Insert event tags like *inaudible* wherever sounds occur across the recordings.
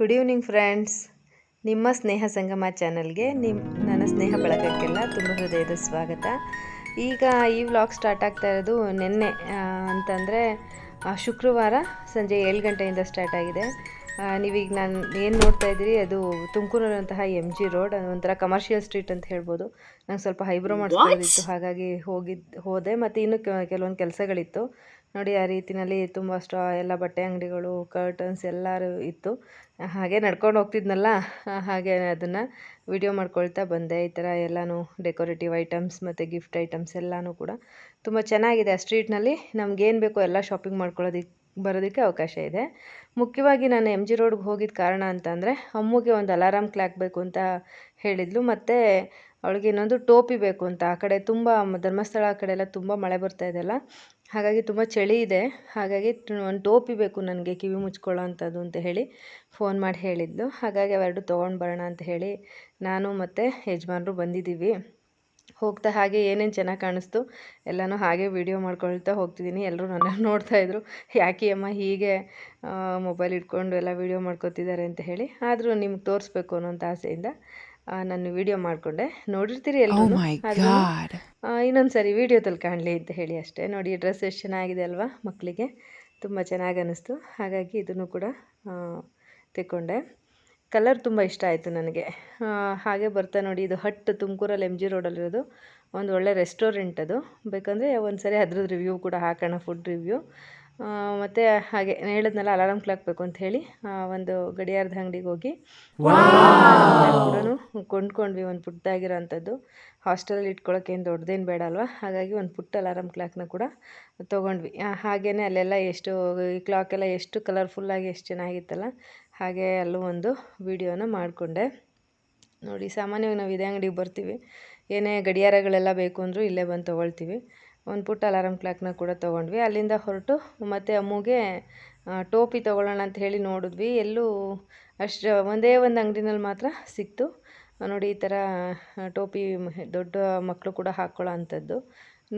Good evening friends ನಿಮ್ಮ ಸ್ನೇಹ ಸಂಗಮ ಚಾನಲ್ಗೆ ನಿಮ್ಮ ನನ್ನ ಸ್ನೇಹ ಬಳಗಕ್ಕೆಲ್ಲ ತುಂಬ ಹೃದಯದ ಸ್ವಾಗತ. ಈಗ ಈ ವ್ಲಾಗ್ ಸ್ಟಾರ್ಟ್ ಆಗ್ತಾ ಇರೋದು ನಿನ್ನೆ ಅಂತಂದರೆ ಶುಕ್ರವಾರ ಸಂಜೆ ಏಳು ಗಂಟೆಯಿಂದ ಸ್ಟಾರ್ಟ್ ಆಗಿದೆ. ನೀವೀಗ ನಾನು ಏನು ನೋಡ್ತಾ ಇದ್ದೀರಿ? ಅದು ತುಮಕೂರಿನಂತಹ ಎಂ ಜಿ ರೋಡ್ ಅದು ಒಂಥರ ಕಮರ್ಷಿಯಲ್ ಸ್ಟ್ರೀಟ್ ಅಂತ ಹೇಳ್ಬೋದು. ನಂಗೆ ಸ್ವಲ್ಪ ಹೈಬ್ರೋ ಮಾಡಿಸ್ಕೊಳ್ಳೋದಿತ್ತು ಹಾಗಾಗಿ ಹೋಗಿದ್ದು ಹೋದೆ. ಮತ್ತು ಇನ್ನೂ ಕೆಲವೊಂದು ಕೆಲಸಗಳಿತ್ತು. ನೋಡಿ, ಆ ರೀತಿನಲ್ಲಿ ತುಂಬ ಸ್ಟಾ, ಎಲ್ಲ ಬಟ್ಟೆ ಅಂಗಡಿಗಳು ಕರ್ಟನ್ಸ್ ಎಲ್ಲರೂ ಇತ್ತು. ಹಾಗೆ ನಡ್ಕೊಂಡು ಹೋಗ್ತಿದ್ನಲ್ಲ ಹಾಗೆ ಅದನ್ನು ವಿಡಿಯೋ ಮಾಡ್ಕೊಳ್ತಾ ಬಂದೆ. ಈ ಥರ ಎಲ್ಲನೂ ಡೆಕೋರೇಟಿವ್ ಐಟಮ್ಸ್ ಮತ್ತು ಗಿಫ್ಟ್ ಐಟಮ್ಸ್ ಎಲ್ಲನೂ ಕೂಡ ತುಂಬ ಚೆನ್ನಾಗಿದೆ. ಆ ಸ್ಟ್ರೀಟ್ನಲ್ಲಿ ಏನು ಬೇಕೋ ಎಲ್ಲ ಶಾಪಿಂಗ್ ಮಾಡ್ಕೊಳ್ಳೋದಕ್ಕೆ ಬರೋದಕ್ಕೆ ಅವಕಾಶ ಇದೆ. ಮುಖ್ಯವಾಗಿ ನಾನು ಎಂ ಜಿ ರೋಡ್ಗೆ ಹೋಗಿದ್ದ ಕಾರಣ ಅಂತಂದರೆ, ಅಮ್ಮಗೆ ಒಂದು ಅಲಾರಾಮ್ ಕ್ಲಾಕ್ ಬೇಕು ಅಂತ ಹೇಳಿದ್ಲು. ಮತ್ತು ಅವಳಿಗೆ ಇನ್ನೊಂದು ಟೋಪಿ ಬೇಕು ಅಂತ. ಆ ಕಡೆ ತುಂಬ ಧರ್ಮಸ್ಥಳ ಆ ಕಡೆ ಎಲ್ಲ ತುಂಬ ಮಳೆ ಬರ್ತಾ ಇದೆಯಲ್ಲ ಹಾಗಾಗಿ ತುಂಬ ಚಳಿ ಇದೆ. ಹಾಗಾಗಿ ಒಂದು ಟೋಪಿ ಬೇಕು ನನಗೆ, ಕಿವಿ ಮುಚ್ಕೊಳ್ಳೋ ಅಂಥದ್ದು ಅಂತ ಹೇಳಿ ಫೋನ್ ಮಾಡಿ ಹೇಳಿದ್ಲು ಹಾಗಾಗಿ ಅವೆರಡು ತೊಗೊಂಡು ಬರೋಣ ಅಂತ ಹೇಳಿ ನಾನು ಮತ್ತು ಯಜಮಾನ್ರು ಬಂದಿದ್ದೀವಿ. ಹೋಗ್ತಾ ಹಾಗೆ ಏನೇನು ಚೆನ್ನಾಗಿ ಕಾಣಿಸ್ತು ಎಲ್ಲನೂ ಹಾಗೆ ವಿಡಿಯೋ ಮಾಡ್ಕೊಳ್ತಾ ಹೋಗ್ತಿದ್ದೀನಿ. ಎಲ್ಲರೂ ನನ್ನ ನೋಡ್ತಾ ಇದ್ರು. ಯಾಕೆ ಅಮ್ಮ ಹೀಗೆ ಮೊಬೈಲ್ ಇಟ್ಕೊಂಡು ಎಲ್ಲ ವೀಡಿಯೋ ಮಾಡ್ಕೋತಿದ್ದಾರೆ ಅಂತ ಹೇಳಿ. ಆದರೂ ನಿಮ್ಗೆ ತೋರಿಸ್ಬೇಕು ಅನ್ನೋಂಥ ಆಸೆಯಿಂದ ನಾನು ವಿಡಿಯೋ ಮಾಡಿಕೊಂಡೆ. ನೋಡಿರ್ತೀರಿ ಎಲ್ಲರೂ. ಇನ್ನೊಂದು ಸರಿ ವಿಡಿಯೋದಲ್ಲಿ ಕಾಣಲಿ ಅಂತ ಹೇಳಿ ಅಷ್ಟೇ. ನೋಡಿ ಡ್ರೆಸ್ ಎಷ್ಟು ಚೆನ್ನಾಗಿದೆ ಅಲ್ವಾ ಮಕ್ಕಳಿಗೆ ತುಂಬ ಚೆನ್ನಾಗಿ ಅನ್ನಿಸ್ತು ಹಾಗಾಗಿ ಇದನ್ನು ಕೂಡ ತೆಕ್ಕೊಂಡೆ. ಕಲರ್ ತುಂಬ ಇಷ್ಟ ಆಯಿತು ನನಗೆ. ಹಾಗೆ ಬರ್ತಾ ನೋಡಿ ಇದು ಹಟ್ ತುಮಕೂರಲ್ಲಿ ಎಂ ಜಿ ರೋಡಲ್ಲಿರೋದು ಒಂದು ಒಳ್ಳೆ ರೆಸ್ಟೋರೆಂಟ್ ಅದು. ಬೇಕಂದರೆ ಒಂದು ಸರಿ ಅದ್ರದ್ದು ರಿವ್ಯೂ ಕೂಡ ಹಾಕೋಣ ಫುಡ್ ರಿವ್ಯೂ ಮತ್ತು ಹಾಗೆ ಹೇಳಿದ್ನಲ್ಲ ಅಲಾರಾಮ್ ಕ್ಲಾಕ್ ಬೇಕು ಅಂತ ಹೇಳಿ ಒಂದು ಗಡಿಯಾರದ ಅಂಗಡಿಗೆ ಹೋಗಿ. ಕೂಡ ಕೊಂಡ್ಕೊಂಡ್ವಿ ಒಂದು ಪುಟ್ಟದಾಗಿರೋ ಅಂಥದ್ದು ಹಾಸ್ಟೆಲಲ್ಲಿ ಇಟ್ಕೊಳ್ಳೋಕೆ ಏನು ದೊಡ್ಡದೇನು ಬೇಡ ಅಲ್ವಾ? ಹಾಗಾಗಿ ಒಂದು ಪುಟ್ಟ ಅಲಾರಾಮ್ ಕ್ಲಾಕ್ನ ಕೂಡ ತೊಗೊಂಡ್ವಿ. ಹಾಗೆಯೇ ಅಲ್ಲೆಲ್ಲ ಎಷ್ಟು ಈ ಕ್ಲಾಕ್ ಎಲ್ಲ ಎಷ್ಟು ಕಲರ್ಫುಲ್ಲಾಗಿ ಎಷ್ಟು ಚೆನ್ನಾಗಿತ್ತಲ್ಲ ಹಾಗೆ ಅಲ್ಲೂ ಒಂದು ವಿಡಿಯೋನ ಮಾಡಿಕೊಂಡೆ. ನೋಡಿ ಸಾಮಾನ್ಯವಾಗಿ ನಾವು ಇದೇ ಅಂಗಡಿಗೆ ಬರ್ತೀವಿ. ಏನೇ ಗಡಿಯಾರಗಳೆಲ್ಲ ಬೇಕು ಅಂದರೂ ಇಲ್ಲೇ ಬಂದು ತೊಗೊಳ್ತೀವಿ. ಒಂದು ಪುಟ್ಟ ಅಲಾರಾಮ್ ಕ್ಲಾಕ್ನ ಕೂಡ ತೊಗೊಂಡ್ವಿ. ಅಲ್ಲಿಂದ ಹೊರಟು ಮತ್ತು ಅಮ್ಮುಗೆ ಟೋಪಿ ತೊಗೊಳ್ಳೋಣ ಅಂತ ಹೇಳಿ ನೋಡಿದ್ವಿ. ಎಲ್ಲೂ ಅಷ್ಟು, ಒಂದೇ ಒಂದು ಅಂಗಡಿನಲ್ಲಿ ಮಾತ್ರ ಸಿಕ್ತು. ನೋಡಿ, ಈ ಥರ ಟೋಪಿ ದೊಡ್ಡ ಮಕ್ಕಳು ಕೂಡ ಹಾಕ್ಕೊಳ್ಳೋ ಅಂಥದ್ದು.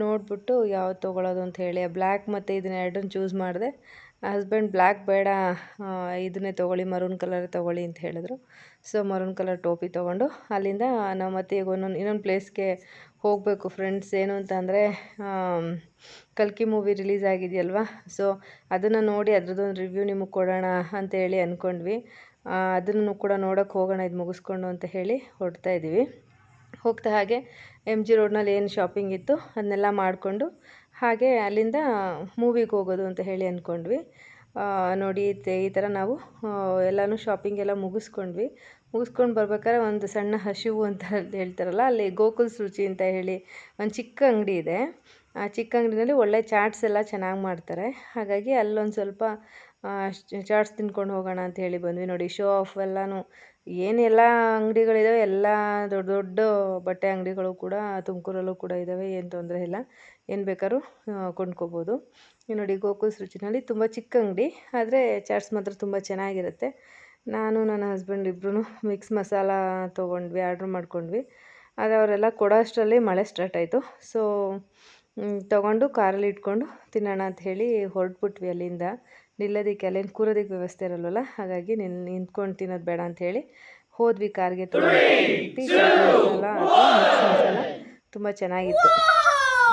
ನೋಡಿಬಿಟ್ಟು ಯಾವ್ದು ತೊಗೊಳ್ಳೋದು ಅಂತ ಹೇಳಿ ಬ್ಲ್ಯಾಕ್ ಮತ್ತು ಇದನ್ನ ಎರಡನ್ನು ಚೂಸ್ ಮಾಡಿದೆ. ಹಸ್ಬೆಂಡ್ ಬ್ಲ್ಯಾಕ್ ಬೇಡ ಇದನ್ನೇ ತೊಗೊಳ್ಳಿ, ಮರೂನ್ ಕಲರ್ ತೊಗೊಳ್ಳಿ ಅಂತ ಹೇಳಿದ್ರು. ಸೊ ಮರೂನ್ ಕಲರ್ ಟೋಪಿ ತೊಗೊಂಡು ಅಲ್ಲಿಂದ ನಾವು ಮತ್ತೆ ಈಗ ಒಂದೊಂದು, ಇನ್ನೊಂದು ಪ್ಲೇಸ್ಗೆ ಹೋಗಬೇಕು ಫ್ರೆಂಡ್ಸ್ ಏನು ಅಂತ ಅಂದರೆ ಕಲ್ಕಿ ಮೂವಿ ರಿಲೀಸ್ ಆಗಿದೆಯಲ್ವಾ? ಸೊ ಅದನ್ನು ನೋಡಿ ಅದ್ರದ್ದೊಂದು ರಿವ್ಯೂ ನಿಮಗೆ ಕೊಡೋಣ ಅಂತೇಳಿ ಅಂದ್ಕೊಂಡ್ವಿ ಅದನ್ನು ಕೂಡ ನೋಡೋಕ್ಕೆ ಹೋಗೋಣ, ಇದು ಮುಗಿಸ್ಕೊಂಡು ಅಂತ ಹೇಳಿ ಹೊರಡ್ತಾ ಇದ್ದೀವಿ ಹೋಗ್ತಾ ಹಾಗೆ ಎಂ ಜಿ ರೋಡ್ನಲ್ಲಿ ಏನು ಶಾಪಿಂಗ್ ಇತ್ತು, ಅದನ್ನೆಲ್ಲ ಮಾಡಿಕೊಂಡು ಹಾಗೆ ಅಲ್ಲಿಂದ ಮೂವಿಗೆ ಹೋಗೋದು ಅಂತ ಹೇಳಿ ಅಂದ್ಕೊಂಡ್ವಿ. ನೋಡಿ ಈ ಥರ ನಾವು ಎಲ್ಲನೂ ಶಾಪಿಂಗ್ ಎಲ್ಲ ಮುಗಿಸ್ಕೊಂಡ್ವಿ. ಮುಗಿಸ್ಕೊಂಡು ಬರ್ಬೇಕಾದ್ರೆ ಒಂದು ಸಣ್ಣ ಹಸಿವು ಅಂತ *laughs* ಹೇಳ್ತಾರಲ್ಲ, ಅಲ್ಲಿ ಗೋಕುಲ್ ರುಚಿ ಅಂತ ಹೇಳಿ ಒಂದು ಚಿಕ್ಕ ಅಂಗಡಿ ಇದೆ. ಆ ಚಿಕ್ಕ ಅಂಗಡಿನಲ್ಲಿ ಒಳ್ಳೆ ಚಾಟ್ಸ್ ಎಲ್ಲ ಚೆನ್ನಾಗಿ ಮಾಡ್ತಾರೆ. ಹಾಗಾಗಿ ಅಲ್ಲೊಂದು ಸ್ವಲ್ಪ ಚಾಟ್ಸ್ ತಿನ್ಕೊಂಡು ಹೋಗೋಣ ಅಂತ ಹೇಳಿ ಬಂದ್ವಿ. ನೋಡಿ ಶೋ ಆಫ್ ಎಲ್ಲನೂ ಏನೆಲ್ಲ ಅಂಗಡಿಗಳಿದಾವೆ, ಎಲ್ಲ ದೊಡ್ಡ ದೊಡ್ಡ ಬಟ್ಟೆ ಅಂಗಡಿಗಳು ಕೂಡ ತುಮಕೂರಲ್ಲೂ ಕೂಡ ಇದ್ದಾವೆ ಏನು ತೊಂದರೆ ಇಲ್ಲ. ಏನು ಬೇಕಾದ್ರೂ ಕೊಂಡ್ಕೋಬೋದು. ನೋಡಿ ಗೋಕುಲ್ಸ್ ರುಚಿನಲ್ಲಿ ತುಂಬ ಚಿಕ್ಕ ಅಂಗಡಿ ಆದರೆ ಚಾಟ್ಸ್ ಮಾತ್ರ ತುಂಬ ಚೆನ್ನಾಗಿರುತ್ತೆ. ನಾನು ನನ್ನ ಹಸ್ಬೆಂಡ್ ಇಬ್ಬರೂ ಮಿಕ್ಸ್ ಮಸಾಲ ತೊಗೊಂಡ್ವಿ ಆರ್ಡ್ರ್ ಮಾಡ್ಕೊಂಡ್ವಿ. ಆದರೆ ಅವರೆಲ್ಲ ಕೊಡೋ ಅಷ್ಟರಲ್ಲಿ ಮಳೆ ಸ್ಟಾರ್ಟ್ ಆಯಿತು. ಸೊ ತೊಗೊಂಡು ಕಾರಲ್ಲಿ ಇಟ್ಕೊಂಡು ತಿನ್ನೋಣ ಅಂತ ಹೇಳಿ ಹೊರಟ್ಬಿಟ್ವಿ ಅಲ್ಲಿಂದ. ನಿಲ್ಲೋದಕ್ಕೆ ಅಲ್ಲೇನು ಕೂರೋದಕ್ಕೆ ವ್ಯವಸ್ಥೆ ಇರಲ್ವಲ್ಲ ಹಾಗಾಗಿ ನಿನ್ ನಿಂತ್ಕೊಂಡು ತಿನ್ನೋದು ಬೇಡ ಅಂತ ಹೇಳಿ ಹೋದ್ವಿ ಕಾರ್ಗೆ ತೊಗೊಂಡು. ಚಾಟ್ ಮಸಾಲ ಮಿಕ್ಸ್ ಮಸಾಲ ತುಂಬ ಚೆನ್ನಾಗಿತ್ತು.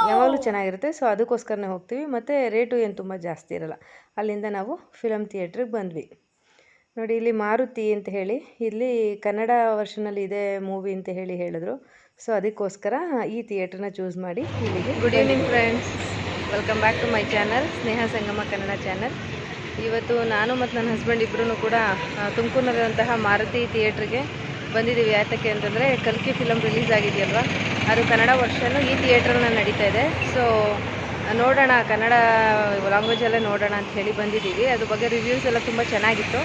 ಯಾವಾಗಲೂ ಚೆನ್ನಾಗಿರುತ್ತೆ. ಸೊ ಅದಕ್ಕೋಸ್ಕರನೇ ಹೋಗ್ತೀವಿ. ಮತ್ತು ರೇಟು ಏನು ತುಂಬ ಜಾಸ್ತಿ ಇರಲ್ಲ. ಅಲ್ಲಿಂದ ನಾವು ಫಿಲಮ್ ಥಿಯೇಟ್ರಿಗೆ ಬಂದ್ವಿ. ನೋಡಿ ಇಲ್ಲಿ ಮಾರುತಿ ಅಂತ ಹೇಳಿ ಇಲ್ಲಿ ಕನ್ನಡ ವರ್ಷನಲ್ಲಿ ಇದೆ ಮೂವಿ ಅಂತ ಹೇಳಿ ಹೇಳಿದ್ರು. ಸೊ ಅದಕ್ಕೋಸ್ಕರ ಈ ಥಿಯೇಟ್ರನ್ನ ಚೂಸ್ ಮಾಡಿ ಇಲ್ಲಿಗೆ good evening friends welcome back to my channel Sneha Sangama Kannada channel ಇವತ್ತು ನಾನು ಮತ್ತು ನನ್ನ ಹಸ್ಬೆಂಡ್ ಇಬ್ಬರೂ ಕೂಡ ತುಮಕೂರಿನಲ್ಲಿರುವಂತಹ ಮಾರುತಿ ಥಿಯೇಟ್ರಿಗೆ ಬಂದಿದ್ದೀವಿ. ಯಾತಕ್ಕೆ ಅಂತಂದರೆ ಕಲ್ಕಿ ಫಿಲಮ್ ರಿಲೀಸ್ ಆಗಿದೆಯಲ್ವಾ? ಅದು ಕನ್ನಡ ವರ್ಷನು ಈ ಥಿಯೇಟ್ರಲ್ಲಿ ನಡೀತಾ ಇದೆ. ಸೊ ನೋಡೋಣ, ಕನ್ನಡ ಲ್ಯಾಂಗ್ವೇಜಲ್ಲೇ ನೋಡೋಣ ಅಂತ ಹೇಳಿ ಬಂದಿದ್ದೀವಿ. ಅದ್ರ ಬಗ್ಗೆ ರಿವ್ಯೂಸ್ ಎಲ್ಲ ತುಂಬ ಚೆನ್ನಾಗಿತ್ತು.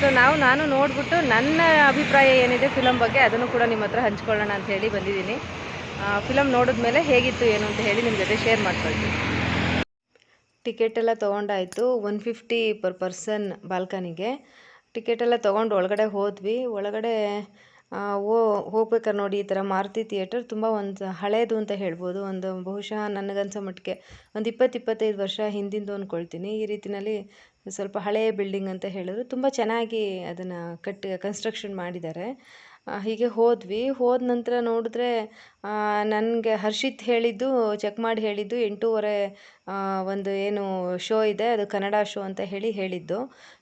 ಸೊ ನಾವು, ನಾನು ನೋಡಿಬಿಟ್ಟು ನನ್ನ ಅಭಿಪ್ರಾಯ ಏನಿದೆ ಫಿಲಮ್ ಬಗ್ಗೆ ಅದನ್ನು ಕೂಡ ನಿಮ್ಮ ಹತ್ರ ಹಂಚ್ಕೊಳ್ಳೋಣ ಅಂತ ಹೇಳಿ ಬಂದಿದ್ದೀನಿ. ಫಿಲಮ್ ನೋಡಿದ್ಮೇಲೆ ಹೇಗಿತ್ತು, ಏನು ಅಂತ ಹೇಳಿ ನಿಮ್ಮ ಜೊತೆ ಶೇರ್ ಮಾಡ್ಕೊಳ್ತೀನಿ. ಟಿಕೆಟ್ ಎಲ್ಲ ತೊಗೊಂಡಾಯಿತು ಒನ್ ಫಿಫ್ಟಿ ಪರ್ ಪರ್ಸನ್ ಬಾಲ್ಕನಿಗೆ ಟಿಕೆಟ್ ಎಲ್ಲ ತೊಗೊಂಡು ಒಳಗಡೆ ಹೋದ್ವಿ. ಒಳಗಡೆ ಓ ಹೋಗ್ಬೇಕಾರೆ ನೋಡಿ, ಈ ಥರ ಮಾರುತಿ ಥಿಯೇಟರ್ ತುಂಬ ಒಂದು ಹಳೇದು ಅಂತ ಹೇಳ್ಬೋದು. ಒಂದು ಬಹುಶಃ ನನಗನ್ಸೋ ಮಟ್ಟಿಗೆ ಒಂದು ಇಪ್ಪತ್ತು, ಇಪ್ಪತ್ತೈದು ವರ್ಷ ಹಿಂದಿಂದು ಅಂದ್ಕೊಳ್ತೀನಿ ಈ ರೀತಿಯಲ್ಲಿ ಸ್ವಲ್ಪ ಹಳೆಯ ಬಿಲ್ಡಿಂಗ್ ಅಂತ ಹೇಳಿದ್ರು ತುಂಬ ಚೆನ್ನಾಗಿ ಅದನ್ನು ಕಟ್ಟಿ ಕನ್ಸ್ಟ್ರಕ್ಷನ್ ಮಾಡಿದ್ದಾರೆ. ಹೀಗೆ ಹೋದ್ವಿ. ಹೋದ ನಂತರ ನೋಡಿದ್ರೆ ನನಗೆ ಹರ್ಷಿತ್ ಹೇಳಿದ್ದು, ಚೆಕ್ ಮಾಡಿ ಹೇಳಿದ್ದು, ಎಂಟೂವರೆ ಒಂದು ಏನು ಶೋ ಇದೆ, ಅದು ಕನ್ನಡ ಶೋ ಅಂತ ಹೇಳಿ ಹೇಳಿದ್ದು.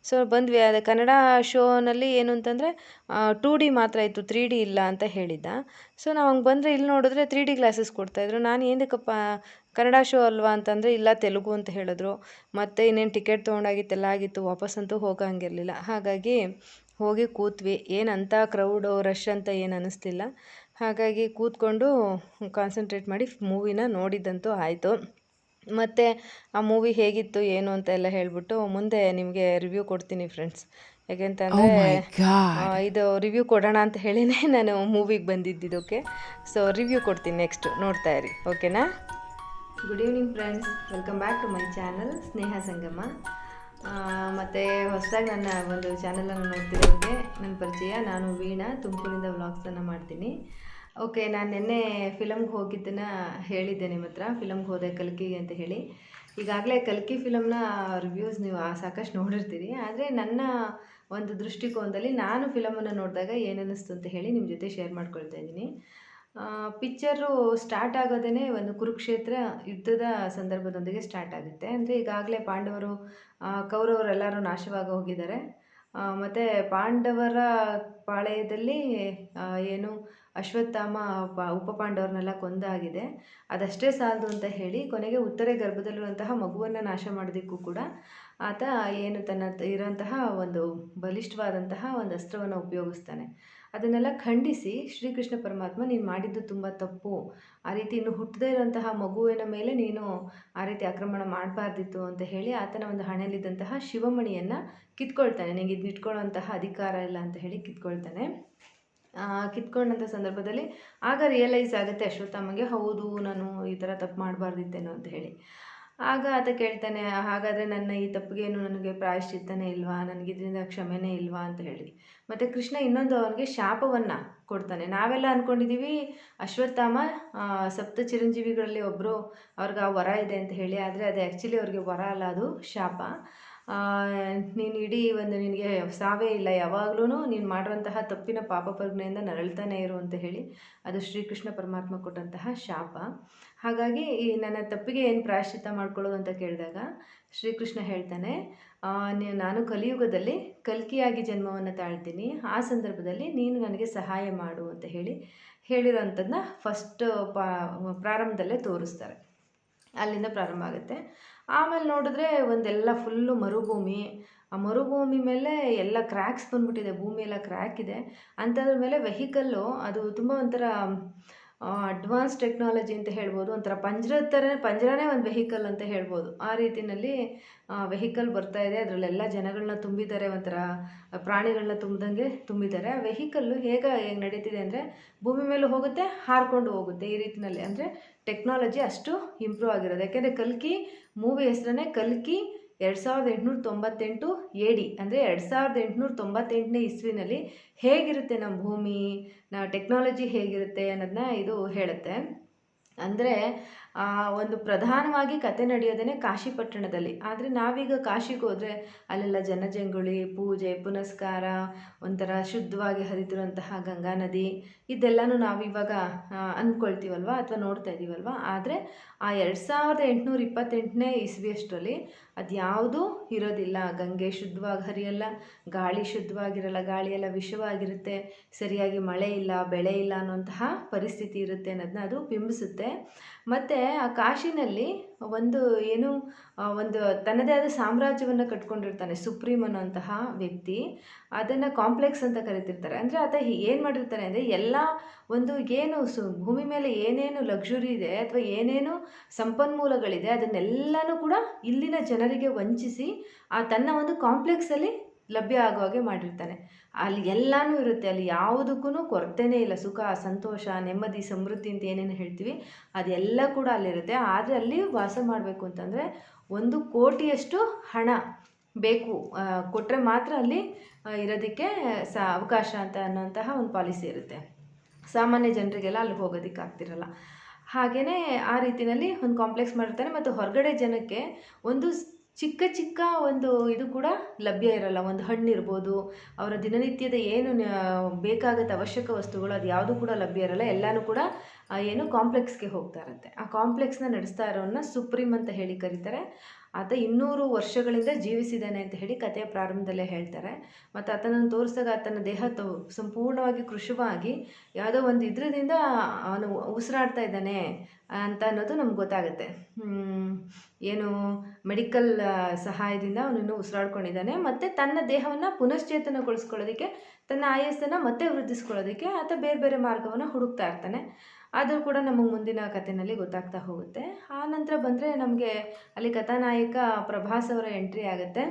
ಸೊ ಬಂದ್ವಿ. ಅದು ಕನ್ನಡ ಶೋನಲ್ಲಿ ಏನು ಅಂತಂದರೆ ಟೂ ಡಿ ಮಾತ್ರ ಇತ್ತು, ತ್ರೀ ಡಿ ಇಲ್ಲ ಅಂತ ಹೇಳಿದ್ದ. ಸೊ ನಾವು ಹಂಗೆ ಬಂದರೆ ಇಲ್ಲಿ ನೋಡಿದ್ರೆ ತ್ರೀ ಡಿ ಕ್ಲಾಸಸ್ ಕೊಡ್ತಾಯಿದ್ರು ನಾನು ಏನಕ್ಕಪ್ಪ ಕನ್ನಡ ಶೋ ಅಲ್ವಾ? ಅಂತಂದರೆ, ಇಲ್ಲ, ತೆಲುಗು ಅಂತ ಹೇಳಿದ್ರು. ಮತ್ತು ಇನ್ನೇನು ಟಿಕೆಟ್ ತೊಗೊಂಡಾಗಿತ್ತೆಲ್ಲ ಆಗಿತ್ತು ವಾಪಸ್ಸಂತೂ ಹೋಗಂಗಿರಲಿಲ್ಲ. ಹಾಗಾಗಿ ಹೋಗಿ ಕೂತ್ವಿ. ಏನಂತ ಕ್ರೌಡು ರಶ್ ಅಂತ ಏನು ಅನ್ನಿಸ್ತಿಲ್ಲ ಹಾಗಾಗಿ ಕೂತ್ಕೊಂಡು ಕಾನ್ಸಂಟ್ರೇಟ್ ಮಾಡಿ ಮೂವಿನ ನೋಡಿದ್ದಂತೂ ಆಯಿತು. ಮತ್ತು ಆ ಮೂವಿ ಹೇಗಿತ್ತು ಏನು ಅಂತ ಎಲ್ಲ ಹೇಳಿಬಿಟ್ಟು ಮುಂದೆ ನಿಮಗೆ ರಿವ್ಯೂ ಕೊಡ್ತೀನಿ ಫ್ರೆಂಡ್ಸ್ ಯಾಕೆಂತಂದರೆ ಇದು ರಿವ್ಯೂ ಕೊಡೋಣ ಅಂತ ಹೇಳಿನೇ ನಾನು ಮೂವಿಗೆ ಬಂದಿದ್ದಿದ್ದಕ್ಕೆ ಸೊ ರಿವ್ಯೂ ಕೊಡ್ತೀನಿ ನೆಕ್ಸ್ಟ್ ನೋಡ್ತಾ ಇರಿ. ಓಕೆನಾ good evening friends welcome back to my channel Sneha Sangama ಮತ್ತು ಹೊಸದಾಗಿ ನನ್ನ ಒಂದು ಚಾನಲನ್ನು ನೋಡ್ತಿರೋರಿಗೆ ನನ್ನ ಪರಿಚಯ. ನಾನು ವೀಣಾ, ತುಮಕೂರಿಂದ ವ್ಲಾಗ್ಸನ್ನು ಮಾಡ್ತೀನಿ. ಓಕೆ ನಾನು ನಿನ್ನೆ ಫಿಲಮ್ಗೆ ಹೋಗಿದ್ದನ್ನು ಹೇಳಿದ್ದೆ ನಿಮ್ಮ ಹತ್ರ. ಫಿಲಮ್ಗೆ ಹೋದೆ ಕಲ್ಕಿಗೆ ಅಂತ ಹೇಳಿ. ಈಗಾಗಲೇ ಕಲ್ಕಿ ಫಿಲಮ್ನ ರಿವ್ಯೂಸ್ ನೀವು ಸಾಕಷ್ಟು ನೋಡಿರ್ತೀರಿ. ಆದರೆ ನನ್ನ ಒಂದು ದೃಷ್ಟಿಕೋನದಲ್ಲಿ ನಾನು ಫಿಲಮನ್ನು ನೋಡಿದಾಗ ಏನನ್ನಿಸ್ತು ಅಂತ ಹೇಳಿ ನಿಮ್ಮ ಜೊತೆ ಶೇರ್ ಮಾಡ್ಕೊಳ್ತಾ ಇದ್ದೀನಿ. ಪಿಕ್ಚರು ಸ್ಟಾರ್ಟ್ ಆಗೋದೇ ಒಂದು ಕುರುಕ್ಷೇತ್ರ ಯುದ್ಧದ ಸಂದರ್ಭದೊಂದಿಗೆ ಸ್ಟಾರ್ಟ್ ಆಗುತ್ತೆ. ಅಂದರೆ ಈಗಾಗಲೇ ಪಾಂಡವರು ಕೌರವರೆಲ್ಲರೂ ನಾಶವಾಗಿ ಹೋಗಿದ್ದಾರೆ. ಮತ್ತು ಪಾಂಡವರ ಪಾಳೆಯದಲ್ಲಿ ಏನು ಅಶ್ವತ್ಥಾಮ ಉಪ ಪಾಂಡವರನ್ನೆಲ್ಲ ಕೊಂದಾಗಿದೆ. ಅದಷ್ಟೇ ಸಾಲದು ಅಂತ ಹೇಳಿ ಕೊನೆಗೆ ಉತ್ತರೆ ಗರ್ಭದಲ್ಲಿರುವಂತಹ ಮಗುವನ್ನು ನಾಶ ಮಾಡೋದಕ್ಕೂ ಕೂಡ ಆತ ಏನು ತನ್ನ ಇರೋಂತಹ ಒಂದು ಬಲಿಷ್ಠವಾದಂತಹ ಒಂದು ಅಸ್ತ್ರವನ್ನು ಉಪಯೋಗಿಸ್ತಾನೆ. ಅದನ್ನೆಲ್ಲ ಖಂಡಿಸಿ ಶ್ರೀಕೃಷ್ಣ ಪರಮಾತ್ಮ, ನೀನು ಮಾಡಿದ್ದು ತುಂಬ ತಪ್ಪು. ಆ ರೀತಿ ಇನ್ನು ಹುಟ್ಟದೇ ಇರುವಂತಹ ಮಗುವಿನ ಮೇಲೆ ನೀನು ಆ ರೀತಿ ಆಕ್ರಮಣ ಮಾಡಬಾರ್ದಿತ್ತು ಅಂತ ಹೇಳಿ ಆತನ ಒಂದು ಹಣೆಯಲ್ಲಿದ್ದಂತಹ ಶಿವಮಣಿಯನ್ನು ಕಿತ್ಕೊಳ್ತಾನೆ. ನಿನಗೆ ಇದನ್ನ ಇಟ್ಕೊಳ್ಳೋಂತಹ ಅಧಿಕಾರ ಇಲ್ಲ ಅಂತ ಹೇಳಿ ಕಿತ್ಕೊಳ್ತಾನೆ. ಕಿತ್ಕೊಂಡಂಥ ಸಂದರ್ಭದಲ್ಲಿ ಆಗ ರಿಯಲೈಸ್ ಆಗುತ್ತೆ ಅಶ್ವತ್ಥಾಮಗೆ, ಹೌದು ನಾನು ಈ ಥರ ತಪ್ಪು ಮಾಡಬಾರ್ದಿತ್ತೇನೋ ಅಂತ ಹೇಳಿ. ಆಗ ಆತ ಕೇಳ್ತಾನೆ ಹಾಗಾದರೆ ನನ್ನ ಈ ತಪ್ಪಿಗೇನು ನನಗೆ ಪ್ರಾಯಶ್ಚಿತ್ತನೇ ಇಲ್ವಾ? ನನಗೆ ಇದರಿಂದ ಕ್ಷಮೆನೇ ಇಲ್ವಾ? ಅಂತ ಹೇಳಿ. ಮತ್ತು ಕೃಷ್ಣ ಇನ್ನೊಂದು ಅವನಿಗೆ ಶಾಪವನ್ನು ಕೊಡ್ತಾನೆ. ನಾವೆಲ್ಲ ಅಂದ್ಕೊಂಡಿದ್ದೀವಿ ಅಶ್ವತ್ಥಾಮ ಸಪ್ತ ಚಿರಂಜೀವಿಗಳಲ್ಲಿ ಒಬ್ಬರು ಅವ್ರಿಗೆ ಆ ವರ ಇದೆ ಅಂತ ಹೇಳಿ, ಆದರೆ ಅದು ಆ್ಯಕ್ಚುಲಿ ಅವ್ರಿಗೆ ವರ ಅಲ್ಲ, ಅದು ಶಾಪ. ನೀನು ಇಡೀ ಒಂದು ನಿನಗೆ ಸಾವೇ ಇಲ್ಲ ಯಾವಾಗಲೂ ನೀನು ಮಾಡಿರುವಂತಹ ತಪ್ಪಿನ ಪಾಪ ಪ್ರಜ್ಞೆಯಿಂದ ನರಳ್ತಾನೆ ಇರು ಅಂತ ಹೇಳಿ ಅದು ಶ್ರೀಕೃಷ್ಣ ಪರಮಾತ್ಮ ಕೊಟ್ಟಂತಹ ಶಾಪ. ಹಾಗಾಗಿ ಈ ನನ್ನ ತಪ್ಪಿಗೆ ಏನು ಪ್ರಾಯಶ್ಚಿತ್ತ ಮಾಡ್ಕೊಳ್ಳೋದು ಅಂತ ಕೇಳಿದಾಗ ಶ್ರೀಕೃಷ್ಣ ಹೇಳ್ತಾನೆ ನಾನು ಕಲಿಯುಗದಲ್ಲಿ ಕಲ್ಕಿಯಾಗಿ ಜನ್ಮವನ್ನು ತಾಳ್ತೀನಿ. ಆ ಸಂದರ್ಭದಲ್ಲಿ ನೀನು ನನಗೆ ಸಹಾಯ ಮಾಡು ಅಂತ ಹೇಳಿ ಹೇಳಿರೋಂಥದ್ದನ್ನ ಫಸ್ಟ್ ಪಾ ಪ್ರಾರಂಭದಲ್ಲೇ ತೋರಿಸ್ತಾರೆ. ಅಲ್ಲಿಂದ ಪ್ರಾರಂಭ ಆಗುತ್ತೆ. ಆಮೇಲೆ ನೋಡಿದ್ರೆ ಒಂದೆಲ್ಲ ಫುಲ್ಲು ಮರುಭೂಮಿ. ಆ ಮರುಭೂಮಿ ಮೇಲೆ ಎಲ್ಲ ಕ್ರ್ಯಾಕ್ಸ್ ಬಂದ್ಬಿಟ್ಟಿದೆ ಭೂಮಿ ಎಲ್ಲ ಕ್ರ್ಯಾಕ್ ಇದೆ. ಅಂಥದ್ರ ಮೇಲೆ ವೆಹಿಕಲ್ಲು ಅದು ತುಂಬ ಒಂಥರ ಅಡ್ವಾನ್ಸ್ ಟೆಕ್ನಾಲಜಿ ಅಂತ ಹೇಳ್ಬೋದು. ಒಂಥರ ಪಂಜರದ ಥರ ಪಂಜರನೇ ಒಂದು ವೆಹಿಕಲ್ ಅಂತ ಹೇಳ್ಬೋದು. ಆ ರೀತಿಯಲ್ಲಿ ವೆಹಿಕಲ್ ಬರ್ತಾ ಇದೆ. ಅದರಲ್ಲೆಲ್ಲ ಜನಗಳನ್ನ ತುಂಬಿದ್ದಾರೆ, ಒಂಥರ ಪ್ರಾಣಿಗಳನ್ನ ತುಂಬಿದಂಗೆ ತುಂಬಿದ್ದಾರೆ. ಆ ವೆಹಿಕಲ್ಲು ಹೇಗೆ ಹೇಗೆ ನಡೀತಿದೆ ಅಂದರೆ ಭೂಮಿ ಮೇಲೆ ಹೋಗುತ್ತೆ, ಹಾರ್ಕೊಂಡು ಹೋಗುತ್ತೆ ಈ ರೀತಿಯಲ್ಲಿ ಅಂದರೆ ಟೆಕ್ನಾಲಜಿ ಅಷ್ಟು ಇಂಪ್ರೂವ್ ಆಗಿರೋದು. ಯಾಕೆಂದರೆ ಕಲ್ಕಿ ಮೂವಿ ಹೆಸರನ್ನೇ ಕಲ್ಕಿ ಎರಡು ಸಾವಿರದ ಎಂಟುನೂರ ತೊಂಬತ್ತೆಂಟು ಎ ಡಿ ಅಂದರೆ ಎರಡು ಸಾವಿರದ ಎಂಟುನೂರ ತೊಂಬತ್ತೆಂಟನೇ ಇಸ್ವಿನಲ್ಲಿ ಹೇಗಿರುತ್ತೆ ನಮ್ಮ ಭೂಮಿ ನಾ ಟೆಕ್ನಾಲಜಿ ಹೇಗಿರುತ್ತೆ ಅನ್ನೋದನ್ನ ಇದು ಹೇಳುತ್ತೆ. ಅಂದರೆ ಒಂದು ಪ್ರಧಾನವಾಗಿ ಕತೆ ನಡೆಯೋದೇ ಕಾಶಿ ಪಟ್ಟಣದಲ್ಲಿ. ಆದರೆ ನಾವೀಗ ಕಾಶಿಗೆ ಹೋದರೆ ಅಲ್ಲೆಲ್ಲ ಜನಜಂಗುಳಿ, ಪೂಜೆ, ಪುನಸ್ಕಾರ, ಒಂಥರ ಶುದ್ಧವಾಗಿ ಹರಿತಿರುವಂತಹ ಗಂಗಾ ನದಿ ಇದೆಲ್ಲನೂ ನಾವಿವಾಗ ಅಂದ್ಕೊಳ್ತೀವಲ್ವ ಅಥವಾ ನೋಡ್ತಾ ಇದ್ದೀವಲ್ವ ಆದರೆ ಆ ಎರಡು ಸಾವಿರದ ಎಂಟುನೂರ ಇಪ್ಪತ್ತೆಂಟನೇ ಇಸ್ವಿಯಷ್ಟರಲ್ಲಿ ಅದು ಯಾವುದೂ ಇರೋದಿಲ್ಲ. ಗಂಗೆ ಶುದ್ಧವಾಗಿ ಹರಿಯಲ್ಲ, ಗಾಳಿ ಶುದ್ಧವಾಗಿರಲ್ಲ, ಗಾಳಿಯೆಲ್ಲ ವಿಷವಾಗಿರುತ್ತೆ, ಸರಿಯಾಗಿ ಮಳೆ ಇಲ್ಲ, ಬೆಳೆ ಇಲ್ಲ ಅನ್ನುವಂತಹ ಪರಿಸ್ಥಿತಿ ಇರುತ್ತೆ ಅನ್ನೋದನ್ನ ಅದು ಬಿಂಬಿಸುತ್ತೆ. ಮತ್ತು ಆ ಕಾಶಿನಲ್ಲಿ ಒಂದು ಏನು ಒಂದು ತನ್ನದೇ ಆದ ಸಾಮ್ರಾಜ್ಯವನ್ನು ಕಟ್ಕೊಂಡಿರ್ತಾನೆ ಸುಪ್ರೀಂ ಅನ್ನೋಂತಹ ವ್ಯಕ್ತಿ. ಅದನ್ನು ಕಾಂಪ್ಲೆಕ್ಸ್ ಅಂತ ಕರಿತಿರ್ತಾರೆ. ಅಂದರೆ ಆತ ಏನು ಮಾಡಿರ್ತಾನೆ ಅಂದರೆ ಎಲ್ಲ ಒಂದು ಏನು ಸು, ಭೂಮಿ ಮೇಲೆ ಏನೇನು ಲಕ್ಸುರಿ ಇದೆ ಅಥವಾ ಏನೇನು ಸಂಪನ್ಮೂಲಗಳಿದೆ ಅದನ್ನೆಲ್ಲನೂ ಕೂಡ ಇಲ್ಲಿನ ಜನರಿಗೆ ವಂಚಿಸಿ ಆ ತನ್ನ ಒಂದು ಕಾಂಪ್ಲೆಕ್ಸಲ್ಲಿ ಲಭ್ಯ ಆಗೋ ಹಾಗೆ ಮಾಡಿರ್ತಾನೆ. ಅಲ್ಲಿ ಎಲ್ಲನೂ ಇರುತ್ತೆ, ಅಲ್ಲಿ ಯಾವುದಕ್ಕೂ ಕೊರತೆನೇ ಇಲ್ಲ. ಸುಖ, ಸಂತೋಷ, ನೆಮ್ಮದಿ, ಸಮೃದ್ಧಿ ಅಂತ ಏನೇನು ಹೇಳ್ತೀವಿ, ಅದೆಲ್ಲ ಕೂಡ ಅಲ್ಲಿರುತ್ತೆ. ಆದರೆ ಅಲ್ಲಿ ವಾಸ ಮಾಡಬೇಕು ಅಂತಂದರೆ ಒಂದು ಕೋಟಿಯಷ್ಟು ಹಣ ಬೇಕು. ಕೊಟ್ಟರೆ ಮಾತ್ರ ಅಲ್ಲಿ ಇರೋದಕ್ಕೆ ಸ, ಅವಕಾಶ ಅಂತ ಅನ್ನೋಂತಹ ಒಂದು ಪಾಲಿಸಿ ಇರುತ್ತೆ. ಸಾಮಾನ್ಯ ಜನರಿಗೆಲ್ಲ ಅಲ್ಲಿ ಹೋಗೋದಕ್ಕೆ ಆಗ್ತಿರಲ್ಲ. ಹಾಗೆಯೇ ಆ ರೀತಿಯಲ್ಲಿ ಒಂದು ಕಾಂಪ್ಲೆಕ್ಸ್ ಮಾಡಿರ್ತಾರೆ ಮತ್ತು ಹೊರಗಡೆ ಜನಕ್ಕೆ ಒಂದು ಚಿಕ್ಕ ಚಿಕ್ಕ ಒಂದು ಇದು ಕೂಡ ಲಭ್ಯ ಇರಲ್ಲ. ಒಂದು ಹಣ್ಣು ಇರ್ಬೋದು, ಅವರ ದಿನನಿತ್ಯದ ಏನು ಬೇಕಾಗುತ್ತೆ ಅವಶ್ಯಕ ವಸ್ತುಗಳು ಅದು ಯಾವುದು ಕೂಡ ಲಭ್ಯ ಇರಲ್ಲ. ಎಲ್ಲನೂ ಕೂಡ ಏನು ಕಾಂಪ್ಲೆಕ್ಸ್ಗೆ ಹೋಗ್ತಾ ಇರುತ್ತೆ. ಆ ಕಾಂಪ್ಲೆಕ್ಸ್ನ ನಡೆಸ್ತಾ ಇರೋನ್ನ ಸುಪ್ರೀಂ ಅಂತ ಹೇಳಿ ಕರೀತಾರೆ. ಆತ ಇನ್ನೂರು ವರ್ಷಗಳಿಂದ ಜೀವಿಸಿದ್ದಾನೆ ಅಂತ ಹೇಳಿ ಕಥೆಯ ಪ್ರಾರಂಭದಲ್ಲೇ ಹೇಳ್ತಾರೆ. ಮತ್ತು ಆತನನ್ನು ತೋರಿಸಿದಾಗ ಆತನ ದೇಹ ಸಂಪೂರ್ಣವಾಗಿ ಕೃಶವಾಗಿ ಯಾವುದೋ ಒಂದು ಇದ್ರದಿಂದ ಅವನು ಉಸಿರಾಡ್ತಾ ಇದ್ದಾನೆ ಅಂತ ಅನ್ನೋದು ನಮ್ಗೆ ಗೊತ್ತಾಗುತ್ತೆ. ಏನು ಮೆಡಿಕಲ್ ಸಹಾಯದಿಂದ ಅವನನ್ನು ಉಸಿರಾಡ್ಕೊಂಡಿದ್ದಾನೆ. ಮತ್ತು ತನ್ನ ದೇಹವನ್ನು ಪುನಶ್ಚೇತನಗೊಳಿಸ್ಕೊಳ್ಳೋದಕ್ಕೆ, ತನ್ನ ಆಯಸ್ಸನ್ನು ಮತ್ತೆ ವೃದ್ಧಿಸ್ಕೊಳ್ಳೋದಕ್ಕೆ ಆತ ಬೇರೆ ಬೇರೆ ಮಾರ್ಗವನ್ನು ಹುಡುಕ್ತಾ ಇರ್ತಾನೆ. ಅದು ಕೂಡ ನಮಗೆ ಮುಂದಿನ ಕಥೆನಲ್ಲಿ ಗೊತ್ತಾಗ್ತಾ ಹೋಗುತ್ತೆ. ಆ ನಂತರ ಬಂದರೆ ನಮಗೆ ಅಲ್ಲಿ ಕಥಾನಾಯಕ ಪ್ರಭಾಸ್ ಅವರ ಎಂಟ್ರಿ ಆಗುತ್ತೆ.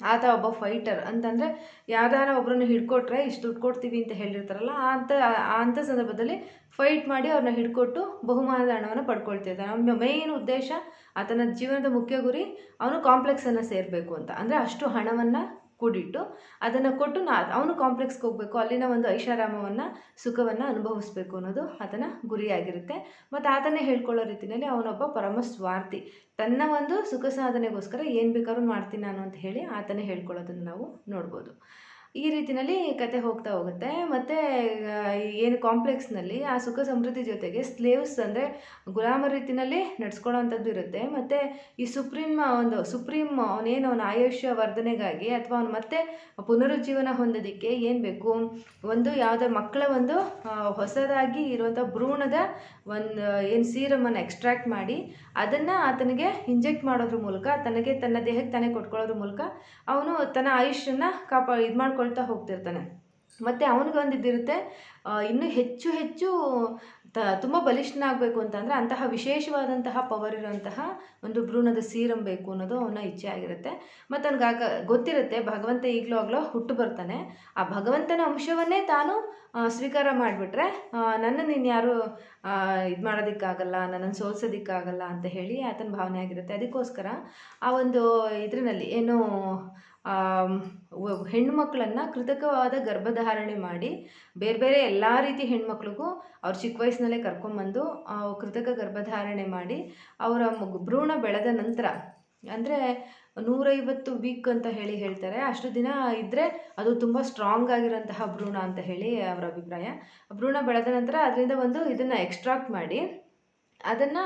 ಆತ ಒಬ್ಬ ಫೈಟರ್ ಅಂತಂದರೆ ಯಾವ್ದಾರ ಒಬ್ಬರನ್ನು ಹಿಡ್ಕೊಟ್ರೆ ಇಷ್ಟು ದುಡ್ಡು ಕೊಡ್ತೀವಿ ಅಂತ ಹೇಳಿರ್ತಾರಲ್ಲ ಅಂತ ಅಂಥ ಸಂದರ್ಭದಲ್ಲಿ ಫೈಟ್ ಮಾಡಿ ಅವ್ರನ್ನ ಹಿಡ್ಕೊಟ್ಟು ಬಹುಮಾನದ ಹಣವನ್ನು ಪಡ್ಕೊಳ್ತಿರ್ತಾನೆ ಅವನ ಮೇನ್ ಉದ್ದೇಶ ಆತನ ಜೀವನದ ಮುಖ್ಯ ಗುರಿ ಅವನು ಕಾಂಪ್ಲೆಕ್ಸನ್ನು ಸೇರಬೇಕು ಅಂತ. ಅಂದರೆ ಅಷ್ಟು ಹಣವನ್ನು ಕೂಡಿಟ್ಟು ಅದನ್ನು ಕೊಟ್ಟು ನಾ, ಅವನು ಕಾಂಪ್ಲೆಕ್ಸ್ಗೆ ಹೋಗಬೇಕು. ಅಲ್ಲಿನ ಒಂದು ಐಷಾರಾಮವನ್ನು, ಸುಖವನ್ನು ಅನುಭವಿಸ್ಬೇಕು ಅನ್ನೋದು ಆತನ ಗುರಿಯಾಗಿರುತ್ತೆ. ಮತ್ತು ಆತನೇ ಹೇಳ್ಕೊಳ್ಳೋ ರೀತಿಯಲ್ಲಿ ಅವನೊಬ್ಬ ಪರಮ ಸ್ವಾರ್ಥಿ ತನ್ನ ಒಂದು ಸುಖ ಸಾಧನೆಗೋಸ್ಕರ ಏನು ಬೇಕಾದ್ರೂ ಮಾಡ್ತೀನಿ ನಾನು ಅಂತ ಹೇಳಿ ಆತನೇ ಹೇಳ್ಕೊಳ್ಳೋದನ್ನು ನಾವು ನೋಡ್ಬೋದು. ಈ ರೀತಿಯಲ್ಲಿ ಕತೆ ಹೋಗ್ತಾ ಹೋಗುತ್ತೆ. ಮತ್ತು ಏನು ಕಾಂಪ್ಲೆಕ್ಸ್ನಲ್ಲಿ ಆ ಸುಖ ಸಮೃದ್ಧಿ ಜೊತೆಗೆ ಸ್ಲೇವ್ಸ್ ಅಂದರೆ ಗುಲಾಮ ರೀತಿಯಲ್ಲಿ ನಡ್ಸ್ಕೊಳ್ಳೋವಂಥದ್ದು ಇರುತ್ತೆ. ಮತ್ತು ಈ ಸುಪ್ರೀಮ್ ಒಂದು ಸುಪ್ರೀಂ ಅವನೇನು ಅವನ ಆಯುಷ್ಯ ವರ್ಧನೆಗಾಗಿ ಅಥವಾ ಅವನು ಮತ್ತೆ ಪುನರುಜ್ಜೀವನ ಹೊಂದೋದಕ್ಕೆ ಏನು ಬೇಕು? ಒಂದು ಯಾವುದೋ ಮಕ್ಕಳ ಒಂದು ಹೊಸದಾಗಿ ಇರುವಂಥ ಭ್ರೂಣದ ಒಂದು, ಏನು ಸೀರಮನ್ನು ಎಕ್ಸ್ಟ್ರಾಕ್ಟ್ ಮಾಡಿ ಅದನ್ನು ಆತನಿಗೆ ಇಂಜೆಕ್ಟ್ ಮಾಡೋದ್ರ ಮೂಲಕ, ತನಗೆ ತನ್ನ ದೇಹಕ್ಕೆ ತಾನೇ ಕೊಟ್ಕೊಳ್ಳೋದ್ರ ಮೂಲಕ ಅವನು ತನ್ನ ಆಯುಷ್ಯನ ಕಾಪಾ ಇದು ಮಾಡ್ಕೊಳ್ತಾ ಹೋಗ್ತಿರ್ತಾನೆ. ಮತ್ತು ಅವನಿಗೆ ಇದಿರುತ್ತೆ ಇನ್ನೂ ಹೆಚ್ಚು ಹೆಚ್ಚು ತ, ತುಂಬ ಬಲಿಷ್ಠನಾಗಬೇಕು ಅಂತಂದರೆ ಅಂತಹ ವಿಶೇಷವಾದಂತಹ ಪವರ್ ಇರುವಂತಹ ಒಂದು ಭ್ರೂಣದ ಸೀರಂ ಬೇಕು ಅನ್ನೋದು ಅವನ ಇಚ್ಛೆ ಆಗಿರುತ್ತೆ. ಮತ್ತು ಅವ್ನಿಗೆ ಆಗ ಗೊತ್ತಿರುತ್ತೆ, ಭಗವಂತ ಈಗಲೂ ಆಗಲೋ ಹುಟ್ಟು ಬರ್ತಾನೆ. ಆ ಭಗವಂತನ ಅಂಶವನ್ನೇ ತಾನು ಸ್ವೀಕಾರ ಮಾಡಿಬಿಟ್ರೆ ನನ್ನನ್ನು ಇನ್ಯಾರು ಇದು ಮಾಡೋದಕ್ಕಾಗಲ್ಲ, ನನ್ನನ್ನು ಸೋಲ್ಸೋದಕ್ಕಾಗಲ್ಲ ಅಂತ ಹೇಳಿ ಆತನ ಭಾವನೆ ಆಗಿರುತ್ತೆ. ಅದಕ್ಕೋಸ್ಕರ ಆ ಒಂದು ಇದರಲ್ಲಿ ಏನು ಹೆಣ್ಣುಮಕ್ಕಳನ್ನು ಕೃತಕವಾದ ಗರ್ಭಧಾರಣೆ ಮಾಡಿ ಬೇರೆ ಬೇರೆ ಎಲ್ಲ ರೀತಿ ಹೆಣ್ಮಕ್ಳಿಗೂ ಅವ್ರ ಚಿಕ್ಕ ವಯಸ್ಸಿನಲ್ಲೇ ಕರ್ಕೊಂಬಂದು ಕೃತಕ ಗರ್ಭಧಾರಣೆ ಮಾಡಿ ಅವರ ಭ್ರೂಣ ಬೆಳೆದ ನಂತರ, ಅಂದರೆ ನೂರೈವತ್ತು ವೀಕ್ ಅಂತ ಹೇಳಿ ಹೇಳ್ತಾರೆ. ಅಷ್ಟು ದಿನ ಇದ್ದರೆ ಅದು ತುಂಬ ಸ್ಟ್ರಾಂಗ್ ಆಗಿರೋಂತಹ ಭ್ರೂಣ ಅಂತ ಹೇಳಿ ಅವರ ಅಭಿಪ್ರಾಯ. ಭ್ರೂಣ ಬೆಳೆದ ನಂತರ ಅದರಿಂದ ಒಂದು ಇದನ್ನು ಎಕ್ಸ್ಟ್ರಾಕ್ಟ್ ಮಾಡಿ ಅದನ್ನು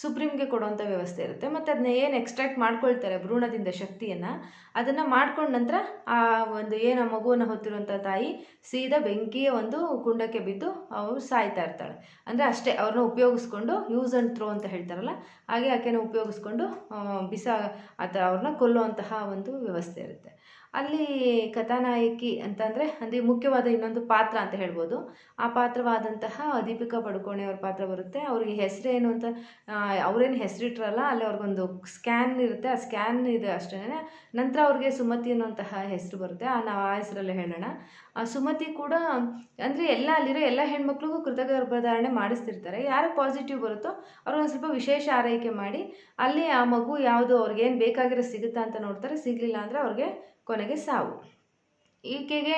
ಸುಪ್ರೀಂಗೆ ಕೊಡುವಂಥ ವ್ಯವಸ್ಥೆ ಇರುತ್ತೆ. ಮತ್ತು ಅದನ್ನ ಏನು ಎಕ್ಸ್ಟ್ರಾಕ್ಟ್ ಮಾಡ್ಕೊಳ್ತಾರೆ ಭ್ರೂಣದಿಂದ ಶಕ್ತಿಯನ್ನು, ಅದನ್ನು ಮಾಡ್ಕೊಂಡ ನಂತರ ಆ ಒಂದು ಏನು ಆ ಮಗುವನ್ನು ಹೊತ್ತಿರುವಂಥ ತಾಯಿ ಸೀದಾ ಬೆಂಕಿಯ ಒಂದು ಕುಂಡಕ್ಕೆ ಬಿದ್ದು ಅವರು ಸಾಯ್ತಾ ಇರ್ತಾಳೆ. ಅಂದರೆ ಅಷ್ಟೇ ಅವ್ರನ್ನ ಉಪಯೋಗಿಸ್ಕೊಂಡು ಯೂಸ್ ಆ್ಯಂಡ್ ಥ್ರೋ ಅಂತ ಹೇಳ್ತಾರಲ್ಲ, ಹಾಗೆ ಆಕೆನ ಉಪಯೋಗಿಸ್ಕೊಂಡು ಬಿಸ ಅಥವಾ ಅವ್ರನ್ನ ಕೊಲ್ಲುವಂತಹ ಒಂದು ವ್ಯವಸ್ಥೆ ಇರುತ್ತೆ. ಅಲ್ಲಿ ಕಥಾನಾಯಕಿ ಅಂತಂದರೆ, ಅಂದರೆ ಮುಖ್ಯವಾದ ಇನ್ನೊಂದು ಪಾತ್ರ ಅಂತ ಹೇಳ್ಬೋದು. ಆ ಪಾತ್ರವಾದಂತಹ ದೀಪಿಕಾ ಪಡುಕೋಣೆ ಅವ್ರ ಪಾತ್ರ ಬರುತ್ತೆ. ಅವ್ರಿಗೆ ಹೆಸರೇನು ಅಂತ ಅವ್ರೇನು ಹೆಸರಿಟ್ರಲ್ಲ, ಅಲ್ಲಿ ಅವ್ರಿಗೊಂದು ಸ್ಕ್ಯಾನ್ ಇರುತ್ತೆ. ಆ ಸ್ಕ್ಯಾನ್ ಇದೆ ಅಷ್ಟೇ ನಂತರ ಅವ್ರಿಗೆ ಸುಮತಿ ಅನ್ನುವಂತಹ ಹೆಸರು ಬರುತ್ತೆ. ಆ, ನಾವು ಆ ಹೆಸರಲ್ಲೇ ಹೇಳೋಣ. ಆ, ಸುಮತಿ ಕೂಡ, ಅಂದರೆ ಎಲ್ಲ ಅಲ್ಲಿರೋ ಎಲ್ಲ ಹೆಣ್ಮಕ್ಳಿಗೂ ಕೃತಕ ಗರ್ಭಧಾರಣೆ ಮಾಡಿಸ್ತಿರ್ತಾರೆ. ಯಾರು ಪಾಸಿಟಿವ್ ಬರುತ್ತೋ, ಅವ್ರಿಗೊಂದು ಸ್ವಲ್ಪ ವಿಶೇಷ ಆರೈಕೆ ಮಾಡಿ, ಅಲ್ಲಿ ಆ ಮಗು ಯಾವುದು ಅವ್ರಿಗೆ ಏನು ಬೇಕಾಗಿರೋ ಸಿಗುತ್ತಾ ಅಂತ ನೋಡ್ತಾರೆ. ಸಿಗಲಿಲ್ಲ ಅಂದರೆ ಅವ್ರಿಗೆ ಕೊನೆಗೆ ಸಾವು. ಈಕೆಗೆ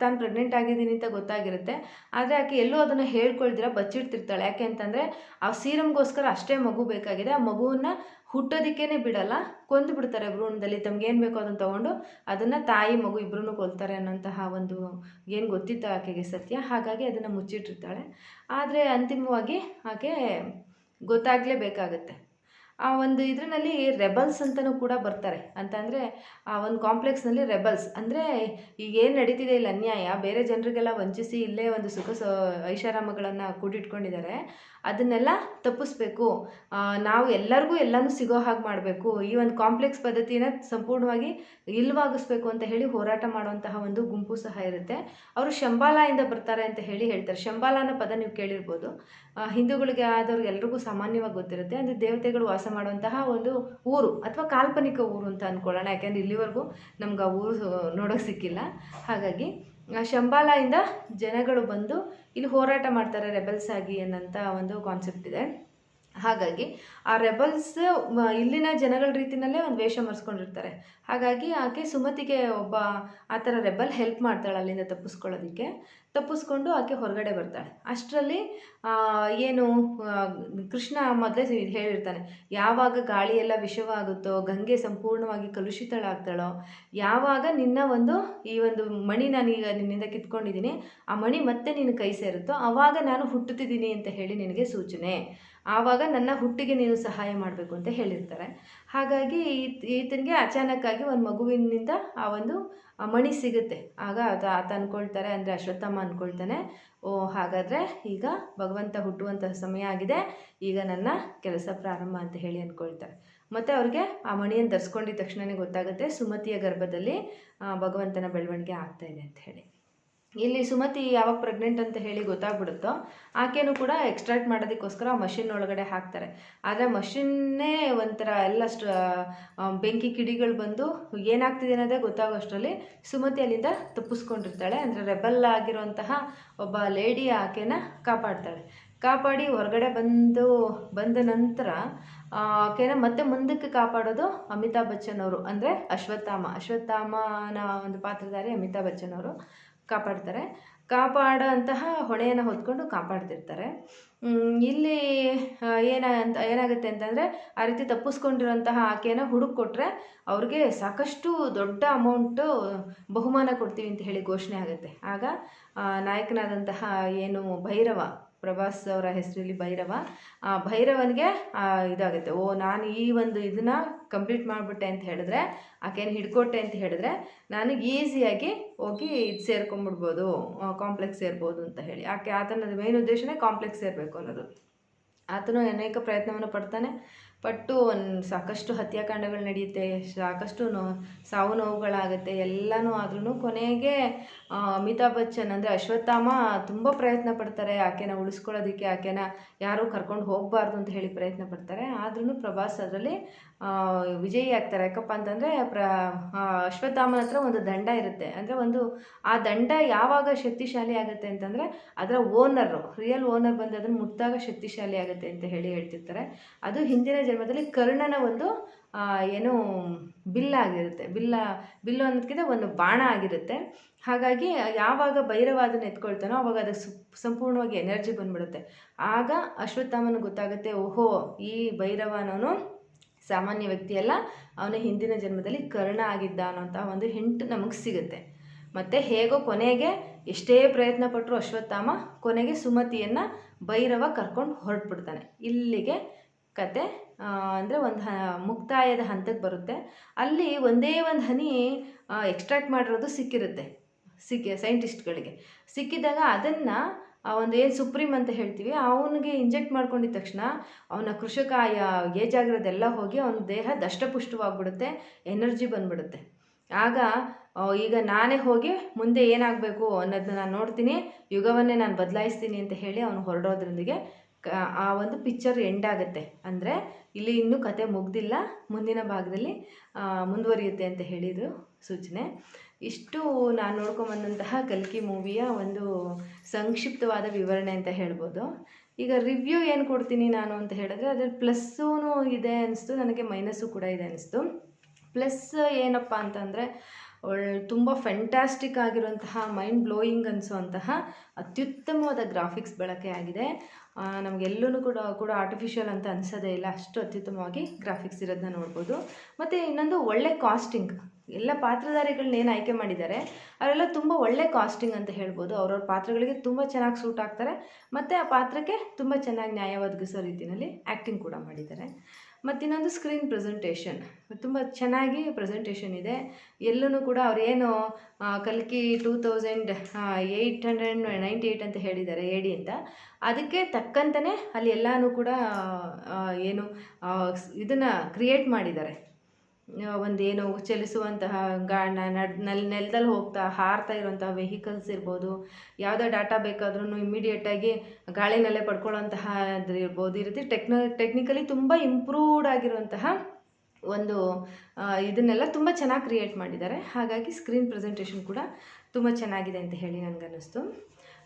ತಾನು ಪ್ರೆಗ್ನೆಂಟ್ ಆಗಿದ್ದೀನಿ ಅಂತ ಗೊತ್ತಾಗಿರುತ್ತೆ. ಆದರೆ ಆಕೆ ಎಲ್ಲೂ ಅದನ್ನು ಹೇಳ್ಕೊಳ್ದಿರ, ಬಚ್ಚಿಡ್ತಿರ್ತಾಳೆ. ಯಾಕೆ ಅಂತಂದರೆ, ಆ ಸೀರಮ್ಗೋಸ್ಕರ ಅಷ್ಟೇ ಮಗು ಬೇಕಾಗಿದೆ. ಆ ಮಗುವನ್ನು ಹುಟ್ಟೋದಕ್ಕೇ ಬಿಡಲ್ಲ. ಕೊಂದು ಬಿಡ್ತಾರೆ ಭ್ರೂಣದಲ್ಲಿ ತಮ್ಗೆ ಏನು ಬೇಕೋ ಅದನ್ನು ತೊಗೊಂಡು ಅದನ್ನು ತಾಯಿ ಮಗು ಇಬ್ಬರೂ ಕೊಲ್ತಾರೆ ಅನ್ನೋಂತಹ ಒಂದು ಏನು ಗೊತ್ತಿತ್ತು ಆಕೆಗೆ ಸತ್ಯ. ಹಾಗಾಗಿ ಅದನ್ನು ಮುಚ್ಚಿಟ್ಟಿರ್ತಾಳೆ. ಆದರೆ ಅಂತಿಮವಾಗಿ ಆಕೆ ಗೊತ್ತಾಗಲೇಬೇಕಾಗತ್ತೆ. ಆ ಒಂದು ಇದರಲ್ಲಿ ರೆಬಲ್ಸ್ ಅಂತಲೂ ಕೂಡ ಬರ್ತಾರೆ. ಅಂತ ಅಂದರೆ ಆ ಒಂದು ಕಾಂಪ್ಲೆಕ್ಸ್ನಲ್ಲಿ ರೆಬಲ್ಸ್. ಅಂದರೆ ಈಗ ಏನು ನಡೀತಿದೆ ಇಲ್ಲಿ ಅನ್ಯಾಯ? ಬೇರೆ ಜನರಿಗೆಲ್ಲ ವಂಚಿಸಿ ಇಲ್ಲೇ ಒಂದು ಸುಖ ಸ, ಐಷಾರಾಮಗಳನ್ನು ಕೂಡಿಟ್ಕೊಂಡಿದ್ದಾರೆ. ಅದನ್ನೆಲ್ಲ ತಪ್ಪಿಸ್ಬೇಕು. ನಾವು ಎಲ್ಲರಿಗೂ ಎಲ್ಲನೂ ಸಿಗೋ ಹಾಗೆ ಮಾಡಬೇಕು. ಈ ಒಂದು ಕಾಂಪ್ಲೆಕ್ಸ್ ಪದ್ಧತಿನ ಸಂಪೂರ್ಣವಾಗಿ ಇಲ್ವಾಗಿಸ್ಬೇಕು ಅಂತ ಹೇಳಿ ಹೋರಾಟ ಮಾಡುವಂತಹ ಒಂದು ಗುಂಪು ಸಹ ಇರುತ್ತೆ. ಅವರು ಶಂಬಾಲಾಯಿಂದ ಬರ್ತಾರೆ ಅಂತ ಹೇಳಿ ಹೇಳ್ತಾರೆ. ಶಂಬಾಲ ಅನ್ನೋ ಪದ ನೀವು ಕೇಳಿರ್ಬೋದು. ಹಿಂದೂಗಳಿಗೆ ಆದವ್ರಿಗೆ ಎಲ್ರಿಗೂ ಸಾಮಾನ್ಯವಾಗಿ ಗೊತ್ತಿರುತ್ತೆ. ಅಂದರೆ ದೇವತೆಗಳು ವಾಸ ಮಾಡುವಂತಹ ಒಂದು ಊರು ಅಥವಾ ಕಾಲ್ಪನಿಕ ಊರು ಅಂತ ಅಂದ್ಕೊಳ್ಳೋಣ ಯಾಕೆಂದರೆ ಇಲ್ಲಿವರೆಗೂ ನಮ್ಗೆ ಆ ಊರು ನೋಡೋಕೆ ಸಿಕ್ಕಿಲ್ಲ. ಹಾಗಾಗಿ ಶಂಬಾಲಯಿಂದ ಜನಗಳು ಬಂದು ಇಲ್ಲಿ ಹೋರಾಟ ಮಾಡ್ತಾರೆ, ರೆಬೆಲ್ಸ್ ಆಗಿ ಅನ್ನೋಂಥ ಒಂದು ಕಾನ್ಸೆಪ್ಟ್ ಇದೆ. ಹಾಗಾಗಿ ಆ ರೆಬಲ್ಸ್ ಇಲ್ಲಿನ ಜನಗಳ ರೀತಿನಲ್ಲೇ ಒಂದು ವೇಷ ಮರೆಸ್ಕೊಂಡಿರ್ತಾರೆ. ಹಾಗಾಗಿ ಆಕೆ ಸುಮತಿಗೆ ಒಬ್ಬ ಆ ಥರ ರೆಬಲ್ ಹೆಲ್ಪ್ ಮಾಡ್ತಾಳೆ ಅಲ್ಲಿಂದ ತಪ್ಪಿಸ್ಕೊಳ್ಳೋದಕ್ಕೆ. ತಪ್ಪಿಸ್ಕೊಂಡು ಆಕೆ ಹೊರಗಡೆ ಬರ್ತಾಳೆ. ಅಷ್ಟರಲ್ಲಿ ಏನು ಕೃಷ್ಣ ಮೊದಲೇ ಹೇಳಿರ್ತಾನೆ, ಯಾವಾಗ ಗಾಳಿ ಎಲ್ಲ ವಿಷವಾಗುತ್ತೋ, ಗಂಗೆ ಸಂಪೂರ್ಣವಾಗಿ ಕಲುಷಿತಳಾಗ್ತಾಳೋ, ಯಾವಾಗ ನಿನ್ನ ಒಂದು, ಈ ಒಂದು ಮಣಿ ನಾನೀಗ ನಿನ್ನಿಂದ ಕಿತ್ಕೊಂಡಿದ್ದೀನಿ, ಆ ಮಣಿ ಮತ್ತೆ ನಿನ್ನ ಕೈ ಸೇರುತ್ತೋ ಆವಾಗ ನಾನು ಹುಟ್ಟುತ್ತಿದ್ದೀನಿ ಅಂತ ಹೇಳಿ ನಿನಗೆ ಸೂಚನೆ. ಆವಾಗ ನನ್ನ ಹುಟ್ಟಿಗೆ ನೀನು ಸಹಾಯ ಮಾಡಬೇಕು ಅಂತ ಹೇಳಿರ್ತಾರೆ. ಹಾಗಾಗಿ ಈತ, ಈತನಿಗೆ ಅಚಾನಕ್ಕಾಗಿ ಒಂದು ಮಗುವಿನಿಂದ ಆ ಒಂದು ಮಣಿ ಸಿಗುತ್ತೆ. ಆಗ ಅದು ಆತ ಅಂದ್ಕೊಳ್ತಾರೆ ಅಂದರೆ ಅಶ್ವತ್ಥಮ್ಮ ಅಂದ್ಕೊಳ್ತಾನೆ ಓ, ಹಾಗಾದರೆ ಈಗ ಭಗವಂತ ಹುಟ್ಟುವಂತಹ ಸಮಯ ಆಗಿದೆ, ಈಗ ನನ್ನ ಕೆಲಸ ಪ್ರಾರಂಭ ಅಂತ ಹೇಳಿ ಅಂದ್ಕೊಳ್ತಾರೆ ಮತ್ತು ಅವ್ರಿಗೆ ಆ ಮಣಿಯನ್ನು ಧರ್ಸ್ಕೊಂಡಿದ ತಕ್ಷಣವೇ ಗೊತ್ತಾಗುತ್ತೆ ಸುಮತಿಯ ಗರ್ಭದಲ್ಲಿ ಭಗವಂತನ ಬೆಳವಣಿಗೆ ಆಗ್ತಾಯಿದೆ ಅಂತ ಹೇಳಿ. ಇಲ್ಲಿ ಸುಮತಿ ಯಾವಾಗ ಪ್ರೆಗ್ನೆಂಟ್ ಅಂತ ಹೇಳಿ ಗೊತ್ತಾಗ್ಬಿಡುತ್ತೋ, ಆಕೆನೂ ಕೂಡ ಎಕ್ಸ್ಟ್ರಾಕ್ಟ್ ಮಾಡೋದಕ್ಕೋಸ್ಕರ ಮಷಿನ್ ಒಳಗಡೆ ಹಾಕ್ತಾರೆ. ಆದರೆ ಮಷಿನ್ನೇ ಒಂಥರ ಎಲ್ಲ ಬೆಂಕಿ ಕಿಡಿಗಳು ಬಂದು ಏನಾಗ್ತಿದೆ ಅನ್ನೋದೇ ಗೊತ್ತಾಗೋಷ್ಟರಲ್ಲಿ ಸುಮತಿ ಅಲ್ಲಿಂದ ತಪ್ಪಿಸ್ಕೊಂಡಿರ್ತಾಳೆ. ಅಂದರೆ ರೆಬಲ್ ಆಗಿರುವಂತಹ ಒಬ್ಬ ಲೇಡಿ ಆಕೆನ ಕಾಪಾಡ್ತಾಳೆ. ಕಾಪಾಡಿ ಹೊರಗಡೆ ಬಂದು, ಬಂದ ನಂತರ ಆಕೆನ ಮತ್ತೆ ಮುಂದಕ್ಕೆ ಕಾಪಾಡೋದು ಅಮಿತಾಬ್ ಬಚ್ಚನ್ ಅವರು. ಅಂದರೆ ಅಶ್ವತ್ಥಾಮ. ಅಶ್ವತ್ಥಾಮನ ಒಂದು ಪಾತ್ರಧಾರಿ ಅಮಿತಾಬ್ ಬಚ್ಚನ್ ಅವರು. ಕಾಪಾಡ್ತಾರೆ. ಕಾಪಾಡೋಂತಹ ಹೊಣೆಯನ್ನು ಹೊತ್ಕೊಂಡು ಕಾಪಾಡ್ತಿರ್ತಾರೆ. ಇಲ್ಲಿ ಏನ ಅಂತ, ಏನಾಗುತ್ತೆ ಅಂತಂದರೆ ಆ ರೀತಿ ತಪ್ಪಿಸ್ಕೊಂಡಿರೋಂತಹ ಆಕೆಯನ್ನು ಹುಡುಕೊಟ್ರೆ ಅವ್ರಿಗೆ ಸಾಕಷ್ಟು ದೊಡ್ಡ ಅಮೌಂಟು ಬಹುಮಾನ ಕೊಡ್ತೀವಿ ಅಂತ ಹೇಳಿ ಘೋಷಣೆ ಆಗುತ್ತೆ. ಆಗ ನಾಯಕನಾದಂತಹ ಏನು ಭೈರವ ಪ್ರಭಾಸ್ ಅವರ ಹೆಸರಲ್ಲಿ ಭೈರವ. ಆ ಭೈರವನಿಗೆ ಇದಾಗುತ್ತೆ. ಓ, ನಾನು ಈ ಒಂದು ಇದನ್ನ ಕಂಪ್ಲೀಟ್ ಮಾಡಿಬಿಟ್ಟೆ ಅಂತ ಹೇಳಿದ್ರೆ ಆಕೆಯನ್ನು ಹಿಡ್ಕೊಟ್ಟೆ ಅಂತ ಹೇಳಿದ್ರೆ, ನನಗೆ ಈಸಿಯಾಗಿ ಹೋಗಿ ಇದು ಸೇರ್ಕೊಂಡ್ಬಿಡ್ಬೋದು ಕಾಂಪ್ಲೆಕ್ಸ್ ಸೇರ್ಬೋದು ಅಂತ ಹೇಳಿ. ಆಕೆ ಆತನ ಮೇನ್ ಉದ್ದೇಶನೇ ಕಾಂಪ್ಲೆಕ್ಸ್ ಸೇರಬೇಕು ಅನ್ನೋದು. ಆತನು ಅನೇಕ ಪ್ರಯತ್ನವನ್ನು ಪಡ್ತಾನೆ. ಪಟ್ಟು ಒಂದು ಸಾಕಷ್ಟು ಹತ್ಯಾಕಾಂಡಗಳು ನಡೆಯುತ್ತೆ, ಸಾಕಷ್ಟು ನೋ, ಸಾವು ನೋವುಗಳಾಗುತ್ತೆ, ಎಲ್ಲನೂ ಆದ್ರೂ ಕೊನೆಗೆ ಅಮಿತಾಬ್ ಬಚ್ಚನ್ ಅಂದರೆ ಅಶ್ವತ್ಥಾಮ ತುಂಬ ಪ್ರಯತ್ನ ಪಡ್ತಾರೆ ಆಕೆನ ಉಳಿಸ್ಕೊಳ್ಳೋದಕ್ಕೆ, ಆಕೆನ ಯಾರೂ ಕರ್ಕೊಂಡು ಹೋಗಬಾರ್ದು ಅಂತ ಹೇಳಿ ಪ್ರಯತ್ನ ಪಡ್ತಾರೆ. ಆದ್ರೂ ಪ್ರಭಾಸ್ ಅದರಲ್ಲಿ ವಿಜಯಿ ಆಗ್ತಾರೆ. ಯಾಕಪ್ಪ ಅಂತಂದರೆ ಪ್ರ ಅಶ್ವತ್ಥಾಮನ ಹತ್ರ ಒಂದು ದಂಡ ಇರುತ್ತೆ. ಅಂದರೆ ಒಂದು, ಆ ದಂಡ ಯಾವಾಗ ಶಕ್ತಿಶಾಲಿ ಆಗುತ್ತೆ ಅಂತಂದರೆ ಅದರ ಓನರು ರಿಯಲ್ ಓನರ್ ಬಂದು ಅದನ್ನು ಮುಟ್ಟಿದಾಗ ಶಕ್ತಿಶಾಲಿ ಆಗುತ್ತೆ ಅಂತ ಹೇಳಿ ಹೇಳ್ತಿರ್ತಾರೆ. ಅದು ಹಿಂದಿನ ಜನ್ಮದಲ್ಲಿ ಕರ್ಣನ ಒಂದು ಏನು ಬಿಲ್ಲ ಆಗಿರುತ್ತೆ. ಬಿಲ್ಲ ಬಿಲ್ಲು ಅನ್ನೋದಕ್ಕಿಂತ ಒಂದು ಬಾಣ ಆಗಿರುತ್ತೆ. ಹಾಗಾಗಿ ಯಾವಾಗ ಭೈರವ ಅದನ್ನು ಎತ್ಕೊಳ್ತಾನೋ ಅವಾಗ ಅದಕ್ಕೆ ಸಂಪೂರ್ಣವಾಗಿ ಎನರ್ಜಿ ಬಂದ್ಬಿಡುತ್ತೆ. ಆಗ ಅಶ್ವತ್ಥಾಮನ ಗೊತ್ತಾಗುತ್ತೆ, ಓಹೋ, ಈ ಭೈರವ ಅನ್ನೋನು ಸಾಮಾನ್ಯ ವ್ಯಕ್ತಿಯಲ್ಲ ಅವನ ಹಿಂದಿನ ಜನ್ಮದಲ್ಲಿ ಕರ್ಣ ಆಗಿದ್ದ ಅನ್ನೋಂಥ ಒಂದು ಹಿಂಟ್ ನಮಗೆ ಸಿಗುತ್ತೆ. ಮತ್ತು ಹೇಗೋ ಕೊನೆಗೆ ಎಷ್ಟೇ ಪ್ರಯತ್ನ ಪಟ್ಟರು ಅಶ್ವತ್ಥಾಮ ಕೊನೆಗೆ ಸುಮತಿಯನ್ನು ಭೈರವ ಕರ್ಕೊಂಡು ಹೊರಟ್ಬಿಡ್ತಾನೆ. ಇಲ್ಲಿಗೆ ಕತೆ ಅಂದರೆ ಒಂದು ಹ, ಮುಕ್ತಾಯದ ಹಂತಕ್ಕೆ ಬರುತ್ತೆ. ಅಲ್ಲಿ ಒಂದೇ ಒಂದು ಹನಿ ಎಕ್ಸ್ಟ್ರಾಕ್ಟ್ ಮಾಡಿರೋದು ಸಿಕ್ಕಿರುತ್ತೆ ಸಿಕ್ಕಿ ಸೈಂಟಿಸ್ಟ್ಗಳಿಗೆ ಸಿಕ್ಕಿದಾಗ ಅದನ್ನು ಒಂದು ಏನು ಸುಪ್ರೀಮ್ ಅಂತ ಹೇಳ್ತೀವಿ, ಅವನಿಗೆ ಇಂಜೆಕ್ಟ್ ಮಾಡ್ಕೊಂಡಿದ್ದ ತಕ್ಷಣ ಅವನ ಕೃಷಕ ಏಜ್ ಆಗಿರೋದೆಲ್ಲ ಹೋಗಿ ಅವನ ದೇಹ ದಷ್ಟಪುಷ್ಟವಾಗ್ಬಿಡುತ್ತೆ, ಎನರ್ಜಿ ಬಂದ್ಬಿಡುತ್ತೆ. ಆಗ ಈಗ ನಾನೇ ಹೋಗಿ ಮುಂದೆ ಏನಾಗಬೇಕು ಅನ್ನೋದನ್ನ ನಾನು ನೋಡ್ತೀನಿ, ಯುಗವನ್ನೇ ನಾನು ಬದಲಾಯಿಸ್ತೀನಿ ಅಂತ ಹೇಳಿ ಅವನು ಹೊರಡೋದ್ರೊಂದಿಗೆ ಆ ಒಂದು ಪಿಕ್ಚರ್ ಎಂಡ್ ಆಗುತ್ತೆ. ಅಂದರೆ ಇಲ್ಲಿ ಇನ್ನೂ ಕತೆ ಮುಗ್ದಿಲ್ಲ. ಮುಂದಿನ ಭಾಗದಲ್ಲಿ ಮುಂದುವರಿಯುತ್ತೆ ಅಂತ ಹೇಳಿದರು ಸೂಚನೆ. ಇಷ್ಟು ನಾನು ನೋಡ್ಕೊಂಬಂದಂತಹ ಕಲ್ಕಿ ಮೂವಿಯ ಒಂದು ಸಂಕ್ಷಿಪ್ತವಾದ ವಿವರಣೆ ಅಂತ ಹೇಳ್ಬೋದು. ಈಗ ರಿವ್ಯೂ ಏನು ಕೊಡ್ತೀನಿ ನಾನು ಅಂತ ಹೇಳಿದ್ರೆ ಅದರಲ್ಲಿ ಪ್ಲಸ್ಸೂ ಇದೆ ಅನ್ನಿಸ್ತು ನನಗೆ ಮೈನಸ್ಸು ಕೂಡ ಇದೆ ಅನ್ನಿಸ್ತು ಪ್ಲಸ್ ಏನಪ್ಪ ಅಂತಂದರೆ ಒಳ್ ತುಂಬ ಫೆಂಟಾಸ್ಟಿಕ್ ಆಗಿರುವಂತಹ ಮೈಂಡ್ ಬ್ಲೋಯಿಂಗ್ ಅನಿಸುವಂತಹ ಅತ್ಯುತ್ತಮವಾದ ಗ್ರಾಫಿಕ್ಸ್ ಬಳಕೆ ಆಗಿದೆ. ನಮಗೆಲ್ಲೂ ಕೂಡ ಕೂಡ ಆರ್ಟಿಫಿಷಿಯಲ್ ಅಂತ ಅನಿಸೋದೇ ಇಲ್ಲ. ಅಷ್ಟು ಅತ್ಯುತ್ತಮವಾಗಿ ಗ್ರಾಫಿಕ್ಸ್ ಇರೋದನ್ನ ನೋಡ್ಬೋದು. ಮತ್ತು ಇನ್ನೊಂದು ಒಳ್ಳೆ ಕಾಸ್ಟಿಂಗ್ ಎಲ್ಲ ಪಾತ್ರಧಾರಿಗಳನ್ನ ಏನು ಆಯ್ಕೆ ಮಾಡಿದ್ದಾರೆ? ಅವರೆಲ್ಲ ತುಂಬ ಒಳ್ಳೆ ಕಾಸ್ಟಿಂಗ್ ಅಂತ ಹೇಳ್ಬೋದು. ಅವ್ರವ್ರ ಪಾತ್ರಗಳಿಗೆ ತುಂಬ ಚೆನ್ನಾಗಿ ಸೂಟ್ ಆಗ್ತಾರೆ. ಮತ್ತು ಆ ಪಾತ್ರಕ್ಕೆ ತುಂಬ ಚೆನ್ನಾಗಿ ನ್ಯಾಯ ಒದಗಿಸೋ ರೀತಿಯಲ್ಲಿ ಆ್ಯಕ್ಟಿಂಗ್ ಕೂಡ ಮಾಡಿದ್ದಾರೆ. ಮತ್ತು ಇನ್ನೊಂದು ಸ್ಕ್ರೀನ್ ಪ್ರೆಸೆಂಟೇಷನ್ ತುಂಬ ಚೆನ್ನಾಗಿ ಪ್ರೆಸೆಂಟೇಷನ್ ಇದೆ. ಎಲ್ಲೂ ಕೂಡ ಅವರೇನು ಕಲ್ಕಿ two thousand eight hundred ninety eight ಅಂತ ಹೇಳಿದ್ದಾರೆ ಎ ಡಿ ಅಂತ. ಅದಕ್ಕೆ ತಕ್ಕಂತಲೇ ಅಲ್ಲಿ ಎಲ್ಲನೂ ಕೂಡ ಏನು ಇದನ್ನು ಕ್ರಿಯೇಟ್ ಮಾಡಿದ್ದಾರೆ. ಒಂದೇನು ಚಲಿಸುವಂತಹ ಗಾ ನೆಲ್ ನೆಲದಲ್ಲಿ ಹೋಗ್ತಾ ಹಾರ್ತಾ ಇರುವಂತಹ ವೆಹಿಕಲ್ಸ್ ಇರ್ಬೋದು. ಯಾವುದೇ ಡಾಟಾ ಬೇಕಾದ್ರೂ ಇಮ್ಮಿಡಿಯೇಟಾಗಿ ಗಾಳಿನಲ್ಲೇ ಪಡ್ಕೊಳ್ಳೋಂತಹ ಇರ್ಬೋದು. ಈ ರೀತಿ ಟೆಕ್ನ ಟೆಕ್ನಿಕಲಿ ತುಂಬ ಇಂಪ್ರೂವ್ಡ್ ಆಗಿರುವಂತಹ ಒಂದು ಇದನ್ನೆಲ್ಲ ತುಂಬ ಚೆನ್ನಾಗಿ ಕ್ರಿಯೇಟ್ ಮಾಡಿದ್ದಾರೆ. ಹಾಗಾಗಿ ಸ್ಕ್ರೀನ್ ಪ್ರೆಸೆಂಟೇಷನ್ ಕೂಡ ತುಂಬ ಚೆನ್ನಾಗಿದೆ ಅಂತ ಹೇಳಿ ನನಗನ್ನಿಸ್ತು.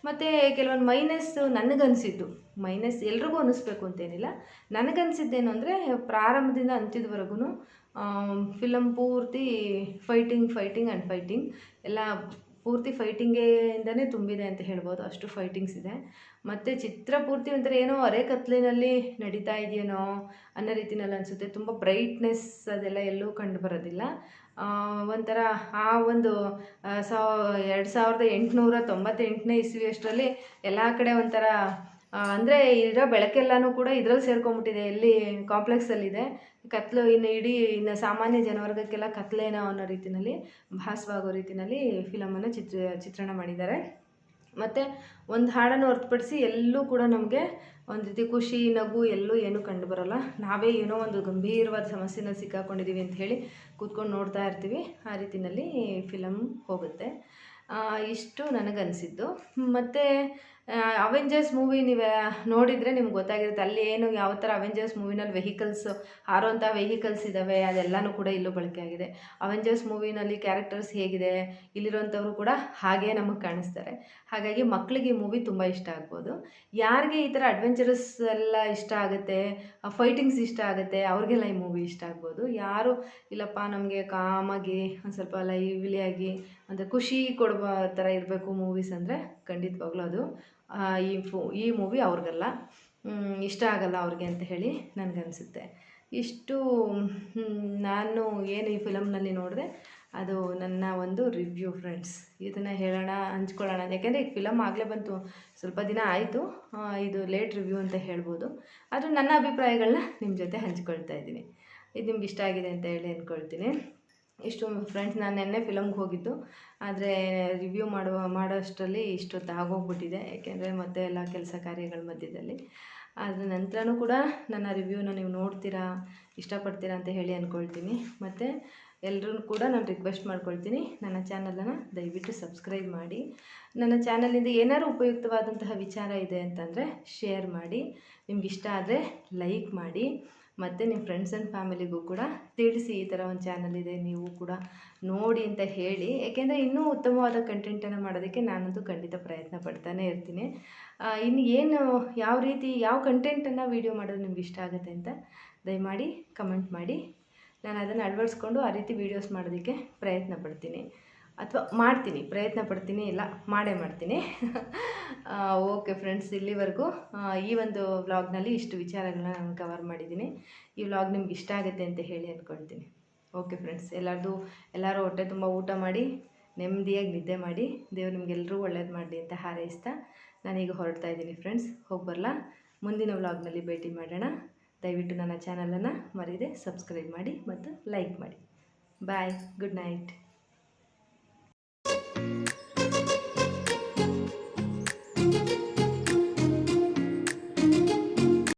ಮತ್ತು ಕೆಲವೊಂದು ಮೈನಸ್ ನನಗನ್ಸಿದ್ದು. ಮೈನಸ್ ಎಲ್ರಿಗೂ ಅನ್ನಿಸ್ಬೇಕು ಅಂತೇನಿಲ್ಲ. ನನಗನ್ಸಿದ್ದೇನು ಅಂದರೆ ಪ್ರಾರಂಭದಿಂದ ಅಂತ್ಯದವರೆಗೂ ಫಿಲಮ್ ಪೂರ್ತಿ ಫೈಟಿಂಗ್ ಫೈಟಿಂಗ್ ಆ್ಯಂಡ್ ಫೈಟಿಂಗ್ ಎಲ್ಲ ಪೂರ್ತಿ ಫೈಟಿಂಗೇಯಿಂದನೇ ತುಂಬಿದೆ ಅಂತ ಹೇಳ್ಬೋದು. ಅಷ್ಟು ಫೈಟಿಂಗ್ಸ್ ಇದೆ. ಮತ್ತು ಚಿತ್ರ ಪೂರ್ತಿ ಒಂಥರ ಏನೋ ಅರೆ ಕತ್ಲಿನಲ್ಲಿ ನಡೀತಾ ಇದೆಯೇನೋ ಅನ್ನೋ ರೀತಿನಲ್ಲಿ ಅನಿಸುತ್ತೆ. ತುಂಬ ಬ್ರೈಟ್ನೆಸ್ ಅದೆಲ್ಲ ಎಲ್ಲೂ ಕಂಡು ಬರೋದಿಲ್ಲ. ಒಂಥರ ಆ ಒಂದು ಸಾವ ಎರಡು ಸಾವಿರದ ಎಂಟುನೂರ ತೊಂಬತ್ತೆಂಟನೇ ಇಸ್ವಿ ಅಷ್ಟರಲ್ಲಿ ಎಲ್ಲ ಕಡೆ ಒಂಥರ ಅಂದರೆ ಇರೋ ಬೆಳಕೆಲ್ಲನೂ ಕೂಡ ಇದರಲ್ಲಿ ಸೇರ್ಕೊಂಡ್ಬಿಟ್ಟಿದೆ ಎಲ್ಲಿ ಕಾಂಪ್ಲೆಕ್ಸಲ್ಲಿದೆ. ಕತ್ಲು ಇನ್ನು ಇಡೀ ಇನ್ನು ಸಾಮಾನ್ಯ ಜನವರ್ಗಕ್ಕೆಲ್ಲ ಕತ್ಲೇನೋ ಅನ್ನೋ ರೀತಿಯಲ್ಲಿ ಭಾಸವಾಗೋ ರೀತಿಯಲ್ಲಿ ಫಿಲಮನ್ನು ಚಿತ್ರ, ಚಿತ್ರಣ ಮಾಡಿದ್ದಾರೆ. ಮತ್ತು ಒಂದು ಹಾಡನ್ನು ಹೊರತುಪಡಿಸಿ ಎಲ್ಲೂ ಕೂಡ ನಮಗೆ ಒಂದು ರೀತಿ ಖುಷಿ, ನಗು ಎಲ್ಲೂ ಏನೂ ಕಂಡು ಬರೋಲ್ಲ. ನಾವೇ ಏನೋ ಒಂದು ಗಂಭೀರವಾದ ಸಮಸ್ಯೆನ ಸಿಕ್ಕಾಕೊಂಡಿದ್ದೀವಿ ಅಂತ ಹೇಳಿ ಕೂತ್ಕೊಂಡು ನೋಡ್ತಾ ಇರ್ತೀವಿ. ಆ ರೀತಿಯಲ್ಲಿ ಫಿಲಮ್ ಹೋಗುತ್ತೆ. ಇಷ್ಟು ನನಗನ್ನಿಸಿದ್ದು ಮತ್ತು ಅವೆಂಜರ್ಸ್ ಮೂವಿ ನೀವು ನೋಡಿದರೆ ನಿಮ್ಗೆ ಗೊತ್ತಾಗಿರುತ್ತೆ. ಅಲ್ಲಿ ಏನು, ಯಾವ ಥರ ಅವೆಂಜರ್ಸ್ ಮೂವಿನಲ್ಲಿ ವೆಹಿಕಲ್ಸ್ ಹಾರೋಂಥ ವೆಹಿಕಲ್ಸ್ ಇದ್ದಾವೆ ಅದೆಲ್ಲನೂ ಕೂಡ ಇಲ್ಲೂ ಬಳಕೆ ಆಗಿದೆ. ಅವೆಂಜರ್ಸ್ ಮೂವಿನಲ್ಲಿ ಕ್ಯಾರೆಕ್ಟರ್ಸ್ ಹೇಗಿದೆ ಇಲ್ಲಿರೋಂಥವ್ರು ಕೂಡ ಹಾಗೇ ನಮಗೆ ಕಾಣಿಸ್ತಾರೆ. ಹಾಗಾಗಿ ಮಕ್ಕಳಿಗೆ ಮೂವಿ ತುಂಬ ಇಷ್ಟ ಆಗ್ಬೋದು. ಯಾರಿಗೆ ಈ ಥರ ಅಡ್ವೆಂಚರಸ್ ಎಲ್ಲ ಇಷ್ಟ ಆಗುತ್ತೆ ಫೈಟಿಂಗ್ಸ್ ಇಷ್ಟ ಆಗುತ್ತೆ, ಅವ್ರಿಗೆಲ್ಲ ಈ ಮೂವಿ ಇಷ್ಟ ಆಗ್ಬೋದು. ಯಾರು, ಇಲ್ಲಪ್ಪ, ನಮಗೆ ಕಾಮಾಗಿ, ಒಂದು ಸ್ವಲ್ಪ ಲೈವ್ಲಿಯಾಗಿ ಒಂದು ಖುಷಿ ಕೊಡುವ ಥರ ಇರಬೇಕು ಮೂವೀಸ್ ಅಂದರೆ ಖಂಡಿತವಾಗ್ಲೂ ಅದು. ಈ ಫು, ಈ ಮೂವಿ ಅವ್ರಿಗಲ್ಲ. ಇಷ್ಟ ಆಗಲ್ಲ ಅವ್ರಿಗೆ ಅಂತ ಹೇಳಿ ನನಗನ್ಸುತ್ತೆ. ಇಷ್ಟು ನಾನು ಏನು ಈ ಫಿಲಮ್ನಲ್ಲಿ ನೋಡಿದೆ, ಅದು ನನ್ನ ಒಂದು ರಿವ್ಯೂ ಫ್ರೆಂಡ್ಸ್. ಇದನ್ನು ಹೇಳೋಣ, ಹಂಚ್ಕೊಳ್ಳೋಣ. ಯಾಕೆಂದರೆ ಈ ಫಿಲಮ್ ಆಗಲೇ ಬಂತು, ಸ್ವಲ್ಪ ದಿನ ಆಯಿತು. ಇದು ಲೇಟ್ ರಿವ್ಯೂ ಅಂತ ಹೇಳ್ಬೋದು. ಆದರೂ ನನ್ನ ಅಭಿಪ್ರಾಯಗಳನ್ನ ನಿಮ್ಮ ಜೊತೆ ಹಂಚ್ಕೊಳ್ತಾ ಇದ್ದೀನಿ. ಇದು ನಿಮ್ಗೆ ಇಷ್ಟ ಆಗಿದೆ ಅಂತ ಹೇಳಿ ಅಂದ್ಕೊಳ್ತೀನಿ ಇಷ್ಟು ಫ್ರೆಂಡ್ಸ್ ನಾನು ನಿನ್ನೆ ಫಿಲಮ್ಗೆ ಹೋಗಿದ್ದು. ಆದರೆ ರಿವ್ಯೂ ಮಾಡುವ, ಮಾಡೋಷ್ಟರಲ್ಲಿ ಇಷ್ಟೊತ್ತು ಆಗೋಗ್ಬಿಟ್ಟಿದೆ. ಯಾಕೆಂದರೆ ಮತ್ತೆ ಎಲ್ಲ ಕೆಲಸ ಕಾರ್ಯಗಳ ಮಧ್ಯದಲ್ಲಿ. ಅದರ ನಂತರನೂ ಕೂಡ ನನ್ನ ರಿವ್ಯೂನ ನೀವು ನೋಡ್ತೀರಾ, ಇಷ್ಟಪಡ್ತೀರಾ ಅಂತ ಹೇಳಿ ಅಂದ್ಕೊಳ್ತೀನಿ ಮತ್ತು ಎಲ್ಲರೂ ಕೂಡ ನಾನು ರಿಕ್ವೆಸ್ಟ್ ಮಾಡ್ಕೊಳ್ತೀನಿ. ನನ್ನ ಚಾನಲನ್ನು ದಯವಿಟ್ಟು ಸಬ್ಸ್ಕ್ರೈಬ್ ಮಾಡಿ. ನನ್ನ ಚಾನಲಿಂದ ಏನಾದರೂ ಉಪಯುಕ್ತವಾದಂತಹ ವಿಚಾರ ಇದೆ ಅಂತಂದರೆ ಶೇರ್ ಮಾಡಿ. ನಿಮ್ಗೆ ಇಷ್ಟ ಆದರೆ ಲೈಕ್ ಮಾಡಿ. ಮತ್ತು ನಿಮ್ಮ ಫ್ರೆಂಡ್ಸ್ ಆ್ಯಂಡ್ ಫ್ಯಾಮಿಲಿಗೂ ಕೂಡ ತಿಳಿಸಿ ಈ ಥರ ಒಂದು ಚಾನಲ್ ಇದೆ, ನೀವು ಕೂಡ ನೋಡಿ ಅಂತ ಹೇಳಿ. ಏಕೆಂದರೆ ಇನ್ನೂ ಉತ್ತಮವಾದ ಕಂಟೆಂಟನ್ನು ಮಾಡೋದಕ್ಕೆ ನಾನಂತೂ ಖಂಡಿತ ಪ್ರಯತ್ನ ಪಡ್ತಾನೆ ಇರ್ತೀನಿ. ಇನ್ನು ಏನು, ಯಾವ ರೀತಿ, ಯಾವ ಕಂಟೆಂಟನ್ನು ವೀಡಿಯೋ ಮಾಡೋದು ನಿಮ್ಗೆ ಇಷ್ಟ ಆಗುತ್ತೆ ಅಂತ ದಯಮಾಡಿ ಕಮೆಂಟ್ ಮಾಡಿ. ನಾನು ಅದನ್ನು ಅಳವಡಿಸ್ಕೊಂಡು ಆ ರೀತಿ ವೀಡಿಯೋಸ್ ಮಾಡೋದಕ್ಕೆ ಪ್ರಯತ್ನ ಪಡ್ತೀನಿ. ಅಥವಾ ಮಾಡ್ತೀನಿ, ಪ್ರಯತ್ನ ಪಡ್ತೀನಿ, ಇಲ್ಲ, ಮಾಡೇ ಮಾಡ್ತೀನಿ. ಓಕೆ ಫ್ರೆಂಡ್ಸ್ ಇಲ್ಲಿವರೆಗೂ ಈ ಒಂದು ವ್ಲಾಗ್ನಲ್ಲಿ ಇಷ್ಟು ವಿಚಾರಗಳನ್ನ ನಾನು ಕವರ್ ಮಾಡಿದ್ದೀನಿ. ಈ ವ್ಲಾಗ್ ನಿಮ್ಗೆ ಇಷ್ಟ ಆಗುತ್ತೆ ಅಂತ ಹೇಳಿ ಅಂದ್ಕೊಳ್ತೀನಿ. ಓಕೆ ಫ್ರೆಂಡ್ಸ್ ಎಲ್ಲರದು, ಎಲ್ಲರೂ ಹೊಟ್ಟೆ ತುಂಬ ಊಟ ಮಾಡಿ, ನೆಮ್ಮದಿಯಾಗಿ ನಿದ್ದೆ ಮಾಡಿ, ದೇವ್ರು ನಿಮಗೆಲ್ಲರೂ ಒಳ್ಳೇದು ಮಾಡಲಿ ಅಂತ ಹಾರೈಸ್ತಾ ನಾನೀಗ ಹೊರಡ್ತಾ ಇದ್ದೀನಿ ಫ್ರೆಂಡ್ಸ್ ಹೋಗಿ ಬರಲಾ? ಮುಂದಿನ ವ್ಲಾಗ್ನಲ್ಲಿ ಭೇಟಿ ಮಾಡೋಣ. ದಯವಿಟ್ಟು ನನ್ನ ಚಾನಲನ್ನು ಮರೀದೆ ಸಬ್ಸ್ಕ್ರೈಬ್ ಮಾಡಿ ಮತ್ತು ಲೈಕ್ ಮಾಡಿ. Bye good night